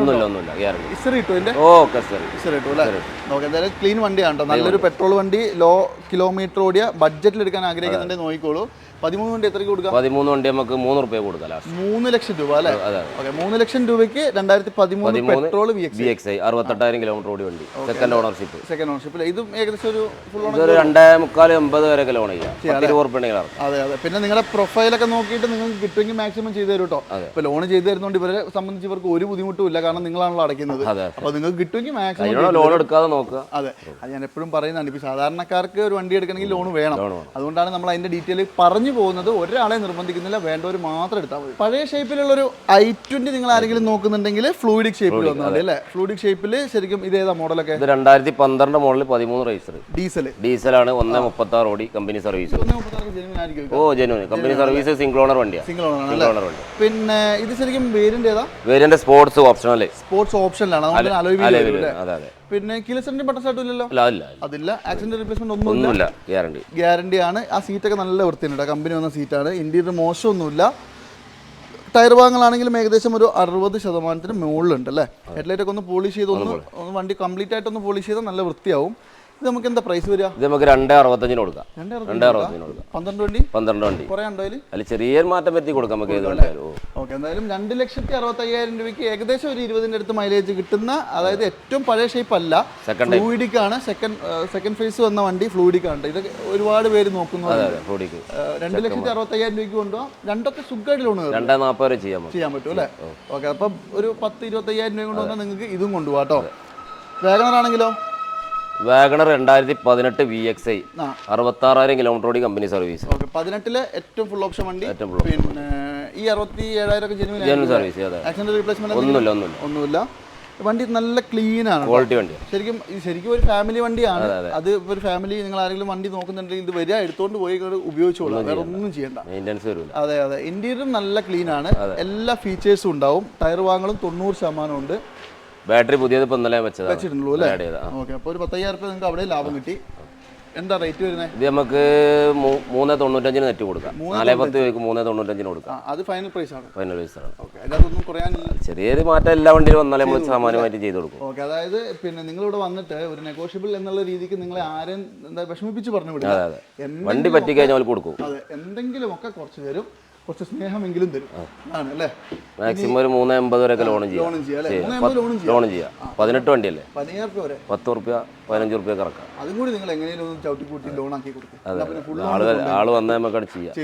ഇസറി കിട്ടും ഇതിന്റെ ഓക്കെ ഇസറി കിട്ടും അല്ലേ? ഓക്കെ എന്തായാലും ക്ലീൻ വണ്ടിയാണ് കേട്ടോ. നല്ലൊരു പെട്രോൾ വണ്ടി ലോ കിലോമീറ്റർ ഓടിയ ബഡ്ജറ്റിൽ എടുക്കാൻ ആഗ്രഹിക്കുന്നുണ്ടെങ്കിൽ നോക്കിക്കോളൂ. പതിമൂന്ന് വണ്ടി എത്രയ്ക്ക് കൊടുക്കാം? പതിമൂന്ന് വണ്ടി നമുക്ക് മൂന്ന് റുപ്യ കൊടുക്കാം ലാസ്റ്റ് മൂന്ന് ലക്ഷം രൂപ അല്ലേ? ഓക്കെ മൂന്ന് ലക്ഷം രൂപയ്ക്ക് രണ്ടായിരത്തി പതിമൂന്ന് petrol V X X I അറുപത്തെട്ടായിരം kilometre ഓടി വണ്ടി. സെക്കൻഡ് ഓണർഷിപ്പ് സെക്കൻഡ് ഓണർഷിപ്പ് ഇതും ഏകദേശം ഒരു ഫുൾ ഓണർ രണ്ടേ മുക്കാൽ എൺപത് വരെ ലോൺ ചെയ്യാം. പത്ത് ഇരുപത് റുപ്യ അതെ അതെ. പിന്നെ നിങ്ങളുടെ പ്രൊഫൈലൊക്കെ നോക്കിയിട്ട് നിങ്ങൾക്ക് കിട്ടുമെങ്കിൽ മാക്സിമം ചെയ്തു തരും കേട്ടോ ഇപ്പൊ ലോൺ ചെയ്തു തരുന്നതുകൊണ്ട് ഇവരെ സംബന്ധിച്ച് ഇവർക്ക് ഒരു ബുദ്ധിമുട്ടും ഇല്ല. കാരണം നിങ്ങളാണല്ലോ അടയ്ക്കുന്നത്. അപ്പൊ നിങ്ങൾക്ക് കിട്ടുമെങ്കിൽ മാക്സിമം ലോൺ എടുക്കാതെ നോക്കുക. അതെ. അത് ഞാൻ എപ്പോഴും പറയുന്നതാണ്. ഇപ്പൊ സാധാരണക്കാർക്ക് ഒരു വണ്ടി എടുക്കണമെങ്കിൽ ലോൺ വേണം. ലോൺ വേണം. അതുകൊണ്ടാണ് നമ്മൾ അതിന്റെ ഡീറ്റെയിൽ പറഞ്ഞു പോകുന്നത് ഒരാളെ നിർബന്ധിക്കുന്നില്ല ഒരു മാത്രം എടുത്താൽ മതി. പഴയ ഷേപ്പിലുള്ള ഒരു ഐ ട്വന്റി നിങ്ങൾ ആരെങ്കിലും നോക്കുന്നുണ്ടെങ്കിൽ ഫ്ലൂയിഡിക് ഷേപ്പിൽ വന്നാൽ അല്ലേ? ഫ്ലൂയിഡിക് ഷേപ്പിൽ ശരിക്കും ഇതേതാ മോഡലൊക്കെ? ഇത് രണ്ടായിരത്തി പന്ത്രണ്ട് മോഡൽ പതിമൂന്ന് റേസർ ഡീസൽ ഡീസലാണ് ഒന്ന് മുപ്പത്തി ആറ് ഓടി കമ്പനി സർവീസ് ഓ genuine company service single owner വണ്ടിയാണ് സിംഗിൾ ഓണർ സിംഗിൾ ഓണർ വണ്ടി. പിന്നെ ഇത് ശരിക്കും വേരിയന്റ് ഏതാ? വേരിയന്റ് സ്പോർട്സ് ഓപ്ഷണൽ സ്പോർട്സ് ഓപ്ഷനിലാണ് അതെ. അതെ പിന്നെ കിലസെന്റിന്റെ ബട്ടർ ഷർട്ടും ഇല്ലല്ലോ? അല്ല അല്ല അതില്ല. ആക്സിഡന്റ് റീപ്ലേസ്മെന്റ് ഒന്നും ഒന്നുമില്ല. ഗ്യാരണ്ടി ഗ്യാരണ്ടി ആണ്. ആ സീറ്റൊക്കെ നല്ല വൃത്തിയുണ്ട് കമ്പനി വന്ന സീറ്റാണ്. ഇന്റീരിയർ മോശമൊന്നുമില്ല. ടയർ ഭാഗങ്ങളാണെങ്കിലും ഏകദേശം ഒരു അറുപത് ശതമാനത്തിന് മുകളിലുണ്ട് അല്ലേ? ഹെഡ്ലൈറ്റ് ഒക്കെ ഒന്ന് പോളിഷ് ചെയ്ത് ഒന്ന് ഒന്ന് വണ്ടി കംപ്ലീറ്റ് ആയിട്ട് ഒന്ന് പോളിഷ് ചെയ്താൽ നല്ല വൃത്തിയാവും. ഇത് നമുക്ക് എന്താ പ്രൈസ് വരിക? ഇത് നമുക്ക് രണ്ടേ അറുപത്തഞ്ചിന് കൊടുക്കാം. രണ്ടേ അറുപത്തഞ്ചിന് കൊടുക്കാം. പന്ത്രണ്ട് വണ്ടി? പന്ത്രണ്ട് വണ്ടി. കുറേ ഉണ്ടോ അതിൽ അതിൽ ചെറിയൊരു മാറ്റം വരുത്തി കൊടുക്കാം നമുക്ക് ഏത് ഓക്കെ എന്തായാലും രണ്ട് ലക്ഷത്തി അറുപത്തയ്യായിരം രൂപയ്ക്ക് ഏകദേശം ഒരു ഇരുപതിന്റെ അടുത്ത് മൈലേജ് കിട്ടുന്ന അതായത് ഏറ്റവും പഴയ ഷേപ്പ് അല്ല. സെക്കൻഡ് ഫ്ലൂയിഡിക്കാണ്. സെക്കൻഡ് സെക്കൻഡ് ഫേസ് വന്ന വണ്ടി ഫ്ലൂയിഡിക്കാണ്. ഇത് ഒരുപാട് പേര് നോക്കുന്നു. രണ്ട് ലക്ഷത്തി അറുപത്തയ്യായിരം രൂപയ്ക്ക് കൊണ്ടുപോകാം രണ്ടൊക്കെ സുഖമായിട്ട് ലോൺ രണ്ടേ നാൽപ്പത് ചെയ്യാൻ ചെയ്യാൻ പറ്റും അല്ലേ? ഓക്കെ അപ്പം ഒരു പത്ത് ഇരുപത്തയ്യായിരം രൂപ കൊണ്ട് വന്നാൽ നിങ്ങൾക്ക് ഇതും കൊണ്ടുപോകാം കേട്ടോ. വേഗണർ ആണെങ്കിലോ വാഗണർ രണ്ടായിരത്തി പതിനെട്ട് വി എക്സ് ഐ അറുപത്തി അറുപത്താറായിരം കിലോമീറ്റർ ഓടി കമ്പനി സർവീസ് പതിനെട്ടിലെ ഏറ്റവും ഫുൾ ഓപ്ഷൻ വണ്ടി. പിന്നെ ഈ അറുപത്തി ഏഴായിരം ജെനുവിൻ സർവീസ് റീപ്ലേസ്മെന്റ് ഒന്നുമില്ല ഒന്നുമില്ല. ഒന്നുമില്ല. വണ്ടി നല്ല ക്ലീൻ ആണ് ക്വാളിറ്റി വണ്ടി ശരിക്കും ശരിക്കും ഒരു ഫാമിലി വണ്ടിയാണ്. അത് ഒരു ഫാമിലി നിങ്ങൾ ആരെങ്കിലും വണ്ടി നോക്കുന്നുണ്ടെങ്കിൽ ഇത് വരിക എടുത്തോണ്ട് പോയി ഉപയോഗിച്ചോളൂ. ഉപയോഗിച്ചോളാം വേറെ ഒന്നും ചെയ്യണ്ട. മെയിന്റെനൻസ് വരില്ല അതെ അതെ. ഇന്റീരിയറും നല്ല ക്ലീൻ ആണ്. എല്ലാ ഫീച്ചേഴ്സും ഉണ്ടാവും. ടയർ വാങ്ങലും തൊണ്ണൂറ് ശതമാനം ഉണ്ട് ബാറ്ററി പുതിയത് ഇപ്പം ഇന്നലെ വെച്ചതാണ്. വെച്ചിട്ടുള്ളൂ അല്ലേ? ഓക്കെ അപ്പോൾ ഒരു പത്തയ്യായിരം രൂപ നിങ്ങൾക്ക് അവിടെ ലാഭം കിട്ടി. എന്താ റേറ്റ് വരുന്നത് ഇത് നമുക്ക് മൂന്ന് തൊണ്ണൂറ്റഞ്ചിന് നെറ്റ് കൊടുക്കാം. നാലേ പത്ത് രൂപയ്ക്ക് മൂന്ന് തൊണ്ണൂറ്റഞ്ചിന് കൊടുക്കാം. അത് ഫൈനൽ പ്രൈസ് ആണ്. ഫൈനൽ അതിനകത്തൊന്നും കുറയാനില്ല. ചെറിയൊരു മാറ്റം എല്ലാ വണ്ടിയിലും വന്നാലേ നമ്മൾ സാമാന്യമായിട്ട് ചെയ്ത് കൊടുക്കും. ഓക്കെ അതായത് പിന്നെ നിങ്ങളിവിടെ വന്നിട്ട് ഒരു നെഗോഷ്യബിൾ എന്നുള്ള രീതിക്ക് നിങ്ങളെ ആരും എന്താ വിഷമിപ്പിച്ച് പറഞ്ഞു വിടില്ല. വണ്ടി പറ്റിക്കഴിഞ്ഞാൽ കഴിഞ്ഞാൽ കൊടുക്കും. അതെ എന്തെങ്കിലും ഒക്കെ കുറച്ച് തരും കുറച്ച് സ്നേഹമെങ്കിലും തരും. ആണ് അല്ലേ? മാക്സിമം ഒരു മൂന്ന് എൺപത് വരെയൊക്കെ ലോണും ചെയ്യാം. ലോണും ചെയ്യാം പതിനെട്ട് വണ്ടിയല്ലേ? പതിനായിരം രൂപ വരെ. പത്ത് റുപ്യ പതിനഞ്ച് റുപ്യ കറക്കാം അതും കൂടി നിങ്ങൾ എങ്ങനെയും ചവിട്ടിക്കൂട്ടി ചവിട്ടി കൂട്ടി ലോൺ ആക്കി കൊടുക്കും. ആൾ വന്നാൽ നമുക്ക് ചെയ്യാം.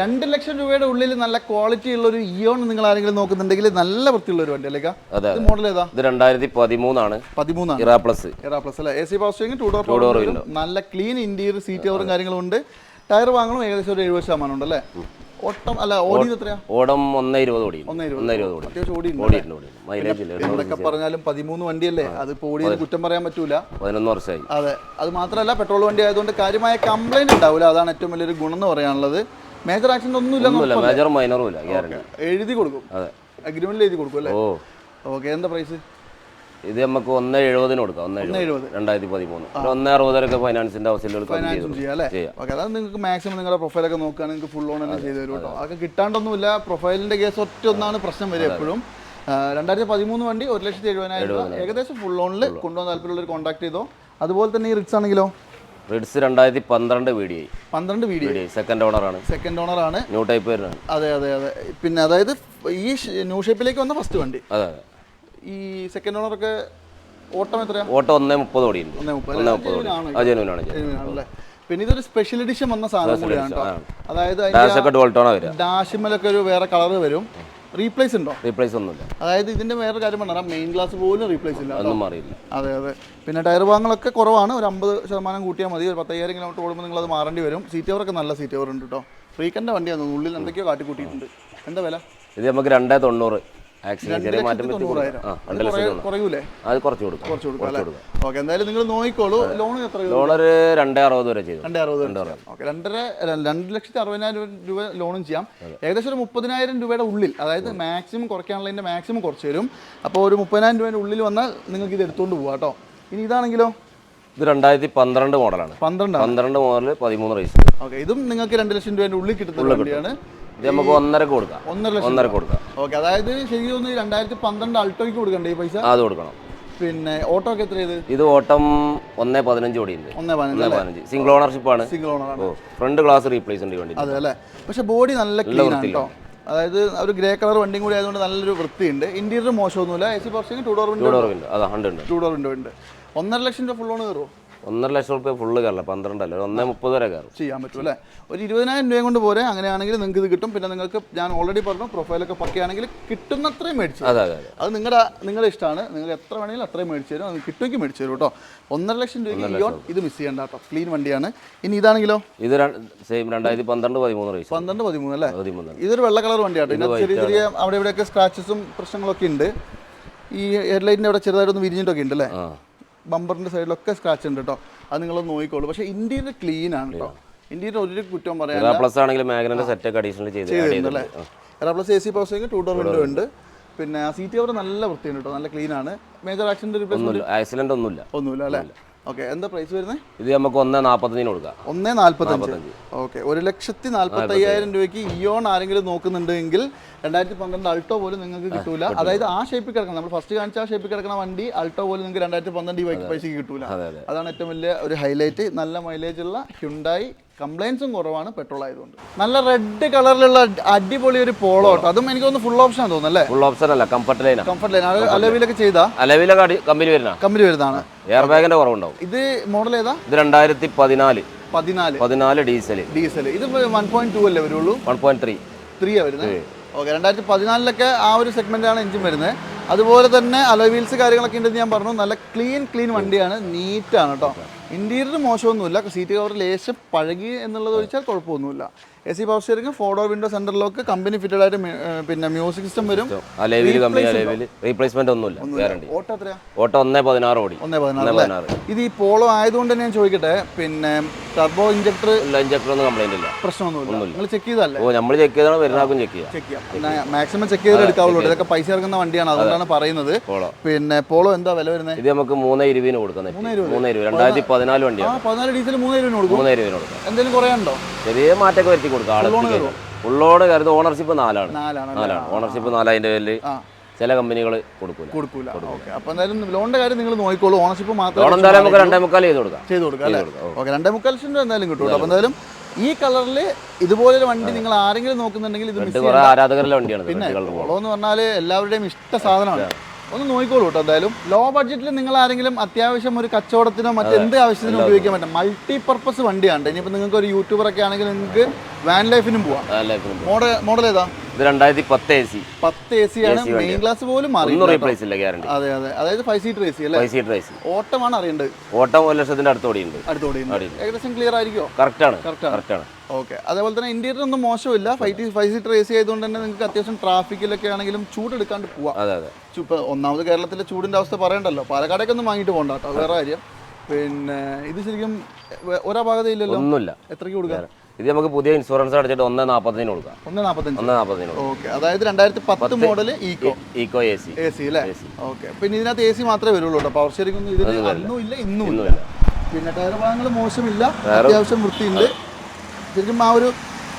രണ്ട് ലക്ഷം രൂപയുടെ ഉള്ളിൽ നല്ല ക്വാളിറ്റി ഉള്ള ഒരു ഇയോൺ നിങ്ങൾ ആരെങ്കിലും നോക്കുന്നുണ്ടെങ്കിൽ നല്ല വൃത്തിയുള്ള ഒരു വണ്ടി അല്ലേ? അതെ മോഡൽ ഏതാ? ഇത് രണ്ടായിരത്തി പതിമൂന്നാണ്. പതിമൂന്നാണ് ഇറാ പ്ലസ്. പ്ലസ് അല്ലേ? A C power steering two door വരും നല്ല ക്ലീൻ ഇന്റീരിയർ സീറ്റ് കവറും കാര്യങ്ങളും ഉണ്ട്. ടയർ വാങ്ങണം ഏകദേശം ഒരു എഴുപത് ശതമാനം ഉണ്ട് അല്ലേ? ഓട്ടം അല്ല ഓടിയത് എത്രയാ? ഓടം ഒന്ന് ഇരുപത് ഓടി ഒന്നേ ഇരുപത്. ഓടി അത്യാവശ്യം ഓടി ഓടിയിട്ടുണ്ട് ഓടി മൈലേജ് എന്തൊക്കെ പറഞ്ഞാലും പതിമൂന്ന് വണ്ടിയല്ലേ? അത് ഓടിയത് കുറ്റം പറയാൻ പറ്റൂല. പതിനൊന്ന് വർഷമായി. അതെ. അത് മാത്രമല്ല പെട്രോൾ വണ്ടി ആയതുകൊണ്ട് കാര്യമായ കംപ്ലൈന്റ് ഉണ്ടാവില്ല അതാണ് ഏറ്റവും വലിയൊരു ഗുണം എന്ന് പറയാനുള്ളത്. മേജർ ആക്സിഡന്റ് ഒന്നുമില്ല. മേജറും മൈനറും ഇല്ല. എഴുതി കൊടുക്കും. അഗ്രിമെന്റിൽ എഴുതി കൊടുക്കും അല്ലേ? ഓക്കെ എന്താ പ്രൈസ് ഇത് നമുക്ക് ഒന്ന് എഴുപതിന് കൊടുക്കാം ഒന്ന് എഴുപത്. രണ്ടായിരത്തി പതിമൂന്ന്. ഒരു ഒന്ന് അറുപതൊക്കെ ഫൈനാൻസിന്റെ അതായത് നിങ്ങൾക്ക് മാക്സിമം നിങ്ങളുടെ പ്രൊഫൈലൊക്കെ നോക്കുകയാണെങ്കിൽ നിങ്ങൾക്ക് ഫുൾ ഓൺ തന്നെ ചെയ്ത് തരും കേട്ടോ. അതൊക്കെ കിട്ടാണ്ടൊന്നുമില്ല പ്രൊഫൈലിന്റെ കേസ് ഒറ്റ ഒന്നാണ് പ്രശ്നം വരിക എപ്പോഴും. രണ്ടായിരത്തി പതിമൂന്ന് വണ്ടി ഒരു ലക്ഷത്തി എഴുപതിനായിരം രൂപ ഏകദേശം ഫുൾ ഓണിൽ കൊണ്ടുപോകാൻ താല്പര്യമുള്ളവർ കോൺടാക്ട് ചെയ്തോ. അതുപോലെ തന്നെ ഈ റിക്സ് ആണെങ്കിലോ? റിഡ്സ് രണ്ടായിരത്തി പന്ത്രണ്ട് വീഡിയോ പന്ത്രണ്ട് വീഡിയോ സെക്കൻഡ് ഓണർ ആണ്. സെക്കൻഡ് ഓണർ ആണ്. ന്യൂ ടൈപ്പ് വരുന്നത്. അതെ അതെ അതെ. പിന്നെ അതായത് ഈ ന്യൂ ഷേപ്പിലേക്ക് വന്ന ഫസ്റ്റ് വണ്ടി. അതെ. ഈ സെക്കൻഡ് ഓണറൊക്കെ ഓട്ടം എത്രയാ? ഓട്ടം ഒന്നേ മുപ്പത് ഒന്നേ ആ ജനുവിനാണ് ആണല്ലേ പിന്നെ ഇതൊരു സ്പെഷ്യൽ എഡിഷൻ വന്ന സാധനം കൂടിയാണ് കേട്ടോ. അതായത് ഡാഷിമലൊക്കെ ഒരു വേറെ കളർ വരും. റീപ്ലേസ് ഉണ്ടോ? റീപ്ലേസ് ഒന്നുമില്ല. അതായത് ഇതിന്റെ വേറെ കാര്യം പറഞ്ഞാൽ മെയിൻ ഗ്ലാസ് പോലും റീപ്ലേസ് ഇല്ല ഒന്നും മാറിയില്ല. അതെ അതെ. പിന്നെ ടയർ ഭാഗങ്ങളൊക്കെ കുറവാണ്. ഒരു അമ്പത് ശതമാനം കൂട്ടിയാൽ മതി. ഒരു പത്തയ്യായിരം കിലോമീറ്റർ ഓടുമ്പോൾ നിങ്ങൾ അത് മാറേണ്ടി വരും. സീറ്റ് ഓവറൊക്കെ നല്ല സീറ്റ് ഓവർ ഉണ്ട് കേട്ടോ. ഫ്രീക്കന്റെ വണ്ടിയാണ് ഉള്ളിൽ എന്തൊക്കെയോ കാട്ടി കൂട്ടിയിട്ടുണ്ട്. എന്താ വില? ഇത് നമുക്ക് രണ്ടേ തൊണ്ണൂറ്. അത് കുറച്ച് കൊടുക്കാം. ഓക്കെ എന്തായാലും നിങ്ങൾ നോക്കിക്കോളൂ. ലോൺ എത്ര രൂപ? ഡോളർ രണ്ടേ അറുപത് വരെ ചെയ്തു. രണ്ടേ അറുപത് ഓക്കെ രണ്ടര രണ്ട് ലക്ഷത്തി അറുപതിനായിരം രൂപ ലോണും ചെയ്യാം. ഏകദേശം ഒരു മുപ്പതിനായിരം രൂപയുടെ ഉള്ളിൽ അതായത് മാക്സിമം കുറയ്ക്കാനുള്ളതിന്റെ മാക്സിമം കുറച്ച് തരും. അപ്പോൾ ഒരു മുപ്പതിനായിരം രൂപയുടെ ഉള്ളിൽ വന്നാൽ നിങ്ങൾക്ക് ഇത് എടുത്തുകൊണ്ട് പോകാം കേട്ടോ ഇനി ഇതാണെങ്കിലോ? ഇത് രണ്ടായിരത്തി പന്ത്രണ്ട് മോഡലാണ് പന്ത്രണ്ട് പന്ത്രണ്ട് മോഡൽ പതിമൂന്ന് റേസ് ഓക്കെ ഇതും നിങ്ങൾക്ക് രണ്ട് ലക്ഷം രൂപയുടെ ഉള്ളിൽ കിട്ടുന്ന വണ്ടിയാണ്. ഇത് നമുക്ക് ഒന്നര കൊടുക്കാം. ഒന്നര ലക്ഷം ഒന്നരക്ക് കൊടുക്കാം. ഓക്കെ അതായത് ശരിക്കും തോന്നുന്നു രണ്ടായിരത്തി പന്ത്രണ്ട് അൾട്ടോയ്ക്ക് കൊടുക്കണ്ടേ ഈ പൈസ? അത് കൊടുക്കണം. പിന്നെ ഓട്ടോ ഒക്കെ എത്ര ഇത്? ഓട്ടം ഒന്നേ പതിനഞ്ച് ഓടിയുണ്ട് ഒന്നേ പതിനഞ്ച് ഒന്നേ സിംഗിൾ ഓണർഷിപ്പ് ആണ്. സിംഗിൾ ഓണറാണ് ഫ്രണ്ട് ഗ്ലാസ് റീപ്ലേസ് ഉണ്ട് വണ്ടി അതെ അല്ലേ? പക്ഷെ ബോഡി നല്ല ക്ലീൻ ആണ് അതായത് ഒരു ഗ്രേ കളർ വണ്ടിയും കൂടി ആയതുകൊണ്ട് നല്ലൊരു വൃത്തിയുണ്ട്. ഇന്റീരിയർ മോശമൊന്നുമില്ല. A C പോർച്ചിങ് two door window two door window ഉണ്ട്. ടൂ ഡോർ വിൻഡോ ഉണ്ട്. ഒന്നര ലക്ഷം രൂപ ഫുൾ ഓൺ കയറുമോ ഒന്നര ലക്ഷം റുപ്യ ഫുള്ള് കയറില്ല പന്ത്രണ്ടല്ല? ഒരു ഒന്നേ മുപ്പത് വരെ കയറും ചെയ്യാൻ പറ്റും അല്ലേ? ഒരു ഇരുപതിനായിരം രൂപയും കൊണ്ട് പോരെ. അങ്ങനെയാണെങ്കിൽ നിങ്ങൾക്ക് ഇത് കിട്ടും. പിന്നെ നിങ്ങൾക്ക് ഞാൻ ഓൾറെഡി പറഞ്ഞു പ്രൊഫൈലൊക്കെ പക്കയാണെങ്കിൽ കിട്ടുന്നത്രയും മേടിച്ചു അതെ അതെ അതെ. നിങ്ങളുടെ നിങ്ങളുടെ ഇഷ്ടമാണ് നിങ്ങൾക്ക് എത്ര വേണമെങ്കിലും അത്രയും മേടിച്ചു തരും. അത് കിട്ടുമെങ്കിൽ മേടിച്ചു തരും കേട്ടോ. ഒന്നര ലക്ഷം രൂപ ഇത് മിസ് ചെയ്യണ്ട കേട്ടോ. ക്ലീൻ വണ്ടിയാണ്. ഇനി ഇതാണെങ്കിലോ? ഇത് സെയിം രണ്ടായിരത്തി പന്ത്രണ്ട് പതിമൂന്ന് റേസ് പന്ത്രണ്ട് പതിമൂന്ന് അല്ലേ? ഇതൊരു വെള്ള കളർ വണ്ടിയാട്ടോ ഇതിന് ചെറിയ ചെറിയ അവിടെ ഇവിടെയൊക്കെ സ്ക്രാച്ചസും പ്രശ്നങ്ങളൊക്കെ ഉണ്ട്. ഈ ഹെഡ്ലൈറ്റിന്റെ അവിടെ ചെറുതായിട്ടൊന്ന് വിരിഞ്ഞിട്ടൊക്കെ ഉണ്ട് അല്ലേ ബമ്പറിന്റെ സൈഡിലൊക്കെ സ്ക്രാച്ച് ഉണ്ട് കേട്ടോ അത് നിങ്ങൾ നോക്കിക്കോളൂ. പക്ഷേ ഇന്ത്യയിൽ ക്ലീൻ ആണ് കേട്ടോ ഇന്ത്യയിൽ ഒരു കുറ്റം പറയാൻ പ്ലസ് ആണെങ്കിൽ additional Era plus A C power two door window ഉണ്ട്. പിന്നെ ആ സീറ്റ് കവർ നല്ല വൃത്തിയുണ്ട് കേട്ടോ നല്ല ക്ലീൻ ആണ്. മേജർ ആക്സിഡന്റ് ആക്സിഡന്റ് ഒന്നുമില്ല. ഒന്നുമില്ല. അല്ലേ? ഓക്കെ എന്താ പ്രൈസ് വരുന്നത് ഇത് നമുക്ക് ഒന്ന് നാൽപ്പത്തഞ്ചിന് കൊടുക്കാം. ഒന്ന് നാൽപ്പത്തഞ്ച് ഓക്കെ ഒരു ലക്ഷത്തി നാൽപ്പത്തി അയ്യായിരം രൂപയ്ക്ക് ഇയോൺ ആരെങ്കിലും നോക്കുന്നുണ്ടെങ്കിൽ രണ്ടായിരത്തി പന്ത്രണ്ട് അൾട്ടോ പോലും നിങ്ങൾക്ക് കിട്ടൂല. അതായത് ആ ഷേപ്പിൽ കിടക്കണം. നമ്മൾ ഫസ്റ്റ് കാണിച്ച ആ ഷേപ്പിൽ കിടക്കുന്ന വണ്ടി അൾട്ടോ പോലും നിങ്ങൾക്ക് രണ്ടായിരത്തി പന്ത്രണ്ട് ഈ വൈക്ക് പൈസക്ക് കിട്ടൂല. അതെ അതെ. അതാണ് ഏറ്റവും വലിയ ഒരു ഹൈലൈറ്റ് നല്ല മൈലേജ് ഉള്ള ഹ്യുണ്ടായി കംപ്ലൈൻസും കുറവാണ് പെട്രോൾ ആയതുകൊണ്ട്. നല്ല റെഡ് കളറിലുള്ള അടിപൊളി ഒരു പോളോ കേട്ടോ അതും എനിക്ക് തോന്നുന്നു ഫുൾ ഓപ്ഷൻ തോന്നുന്നു അല്ലേ? ഫുൾ ഓപ്ഷൻ അല്ല കംഫർട്ട് ലൈൻ കംഫർട്ട് ലൈൻ അലവിലൊക്കെ ചെയ്താ? അലവിലൊക്കെ കമ്പനി വരുന്ന കമ്പനി വരുന്നതാണ്. എയർ ബാഗിന്റെ കുറവുണ്ടാവും. ഇത് മോഡൽ ഏതാ? ഇത് രണ്ടായിരത്തി പതിനാല്. പതിനാല് പതിനാല് ഡീസൽ ഡീസൽ ഇത് വൺ പോയിന്റ് ടു അല്ലേ വരുള്ളൂ? വൺ പോയിന്റ് ത്രീ ത്രീ വരുന്നത് ഓക്കെ രണ്ടായിരത്തി പതിനാലിലൊക്കെ ആ ഒരു സെഗ്മെന്റാണ് എഞ്ചിൻ വരുന്നത് അതുപോലെ തന്നെ അലോവീൽസ് കാര്യങ്ങളൊക്കെ ഉണ്ടെന്ന് ഞാൻ പറഞ്ഞു. നല്ല ക്ലീൻ ക്ലീൻ വണ്ടിയാണ്. നീറ്റാണ് കേട്ടോ ഇന്റീരിയർ മോശമൊന്നുമില്ല. സീറ്റ് കവർ ലേശം പഴകി എന്നുള്ളത് ഒഴിച്ചാൽ കുഴപ്പമൊന്നുമില്ല. A C power steering four door window centre lock company fitted ആയിട്ട് പിന്നെ മ്യൂസിക് സിസ്റ്റം വരും. റീപ്ലേസ്മെന്റ് ഒന്നുമില്ല. ഓട്ടോ എത്രയാ? ഓട്ടോ ഒന്നേ പതിനാറ് ഓടി. ഒന്നേ പതിനാറ് ഇത് ഈ പോളോ ആയതുകൊണ്ട് തന്നെ ഞാൻ ചോദിക്കട്ടെ പിന്നെ ടർബോ ഇഞ്ചക്ടർ ഇഞ്ചക്ടർ ഒന്നും കംപ്ലൈന്റ് ഇല്ല. പ്രശ്നമൊന്നുമില്ല. നിങ്ങൾ ചെക്ക് ചെയ്തല്ലേ ഓ നമ്മൾ ചെക്ക് ചെയ്താണ് ചെക്ക് ചെയ്യാം. മാക്സിമം ചെക്ക് ചെയ്ത് എടുക്കാവുള്ളൂ ഇതൊക്കെ പൈസ ഇറങ്ങുന്ന വണ്ടിയാണ്. അതുകൊണ്ടാണ് പറയുന്നത്. പോളോ പിന്നെ പോളോ എന്താ വില വരുന്നത്? ഇത് നമുക്ക് മൂന്ന് ഇരുപതിന് കൊടുക്കുന്നത് മൂന്ന് ഇരുപത്. രണ്ടായിരത്തി പതിനാല് വണ്ടിയാണ്. പതിനാല് ഡീസൽ മൂന്ന് രൂപ കൊടുക്കും. മൂന്ന് ഇരുപതിന് കൊടുക്കാം. എന്തെങ്കിലും കുറയാനുണ്ടോ ചെറിയ മാറ്റമൊക്കെ വരുത്തി കൊടുക്കാം ആളെ ഉള്ളോട് കരുത് ഓണർഷിപ്പ് നാലാണ്. നാലാണ് ഓണർഷിപ്പ് നാലായിരം പേരിൽ ചില കമ്പനികൾ കൊടുക്കൂല. കൊടുക്കൂല. ഓക്കെ. അപ്പൊ എന്തായാലും ലോണിന്റെ കാര്യം നിങ്ങൾ നോക്കിക്കോളൂ. ഓണർഷിപ്പ് മാത്രം ലോൺ എന്തായാലും നമുക്ക് രണ്ടേ മുക്കാൽ ചെയ്ത് കൊടുക്കാം. ചെയ്ത് കൊടുക്കാം അല്ലേ? ഓക്കെ. രണ്ടേ മുക്കാൽ ലക്ഷം രൂപ എന്തായാലും കിട്ടും അപ്പൊ എന്തായാലും ഈ കളറിൽ ഇതുപോലൊരു വണ്ടി നിങ്ങൾ ആരെങ്കിലും നോക്കുന്നുണ്ടെങ്കിൽ ഇത് ആരാധകരുടെ വണ്ടിയാണ് പിന്നെ. എന്ന് പറഞ്ഞാൽ എല്ലാവരുടെയും ഇഷ്ട സാധനമാണ്. ഒന്ന് നോക്കിക്കോളൂ കേട്ടോ എന്തായാലും. ലോ ബഡ്ജറ്റിൽ നിങ്ങൾ ആരെങ്കിലും അത്യാവശ്യം ഒരു കച്ചവടത്തിനോ മറ്റെന്ത് ആവശ്യത്തിനും ഉപയോഗിക്കാൻ പറ്റും മൾട്ടി പർപ്പസ് വണ്ടിയാണ് ഇനിയിപ്പോൾ നിങ്ങൾക്ക് ഒരു യൂട്യൂബർ ഒക്കെ ആണെങ്കിൽ നിങ്ങൾക്ക് വാൻ ലൈഫിനും പോവാം. മോഡൽ മോഡൽ ഏതാ? ഇത് രണ്ടായിരത്തി പത്ത് എ സി. പത്ത് എ സി ആണ് മെയിൻ ക്ലാസ് പോലും ഒന്നും റീപ്ലേസ് ഇല്ല ഗ്യാരണ്ടി അതെ അതെ. അതായത് ഫൈവ് സീറ്റർ എ സി അല്ലേ? ഫൈവ് സീറ്റർ എ സി ഓട്ടമാണ് അറിയേണ്ടത്. ഓട്ടം ഒരു ലക്ഷത്തിന്റെ അടുത്തോടിയുണ്ട് ഏകദേശം ക്ലിയർ ആയിരിക്കുമോ കറക്റ്റ് ആണ്. കറക്റ്റ് ആണ്. ഓക്കെ അതേപോലെ തന്നെ ഇന്റീരിയർ ഒന്നും മോശമില്ല. Five five seater A C ആയതുകൊണ്ട് തന്നെ നിങ്ങൾക്ക് അത്യാവശ്യം ട്രാഫിക്കിലൊക്കെ ആണെങ്കിലും ചൂടെടുക്കാണ്ട് പോവാം. അതെ അതെ. ഇപ്പൊ ഒന്നാമത് കേരളത്തിലെ ചൂടിന്റെ അവസ്ഥ പറയണ്ടല്ലോ. പാലക്കാടേക്ക് ഒന്നും വാങ്ങിയിട്ട് പോകണ്ട കേട്ടോ. വേറെ കാര്യം. പിന്നെ ഇത് ശരിക്കും ഒരാ ഭാഗതയില്ലല്ലോ ഒന്നുമില്ല. എത്രയ്ക്ക് കൊടുക്കാം? ഇത് നമുക്ക് പുതിയ ഇൻഷുറൻസ് അടച്ചിട്ട് ഒന്ന് നാൽപ്പതിന് കൊടുക്കാം. ഒന്ന് നാൽപ്പത്തഞ്ച് ഒന്ന് ഓക്കെ. അതായത് രണ്ടായിരത്തി പത്ത് model eco eco A C A C അല്ലേ ഓക്കെ. പിന്നെ ഇതിനകത്ത് എ സി മാത്രമേ വരുള്ളൂ കേട്ടോ. പവർ ഷെയറിംഗ് ഒന്നും അന്നും ഇല്ല. ഇന്നും ഇല്ല. പിന്നെ ടയർ ഭാഗങ്ങൾ മോശമില്ല. അത്യാവശ്യം വൃത്തിയുണ്ട്. ശരിക്കും ആ ഒരു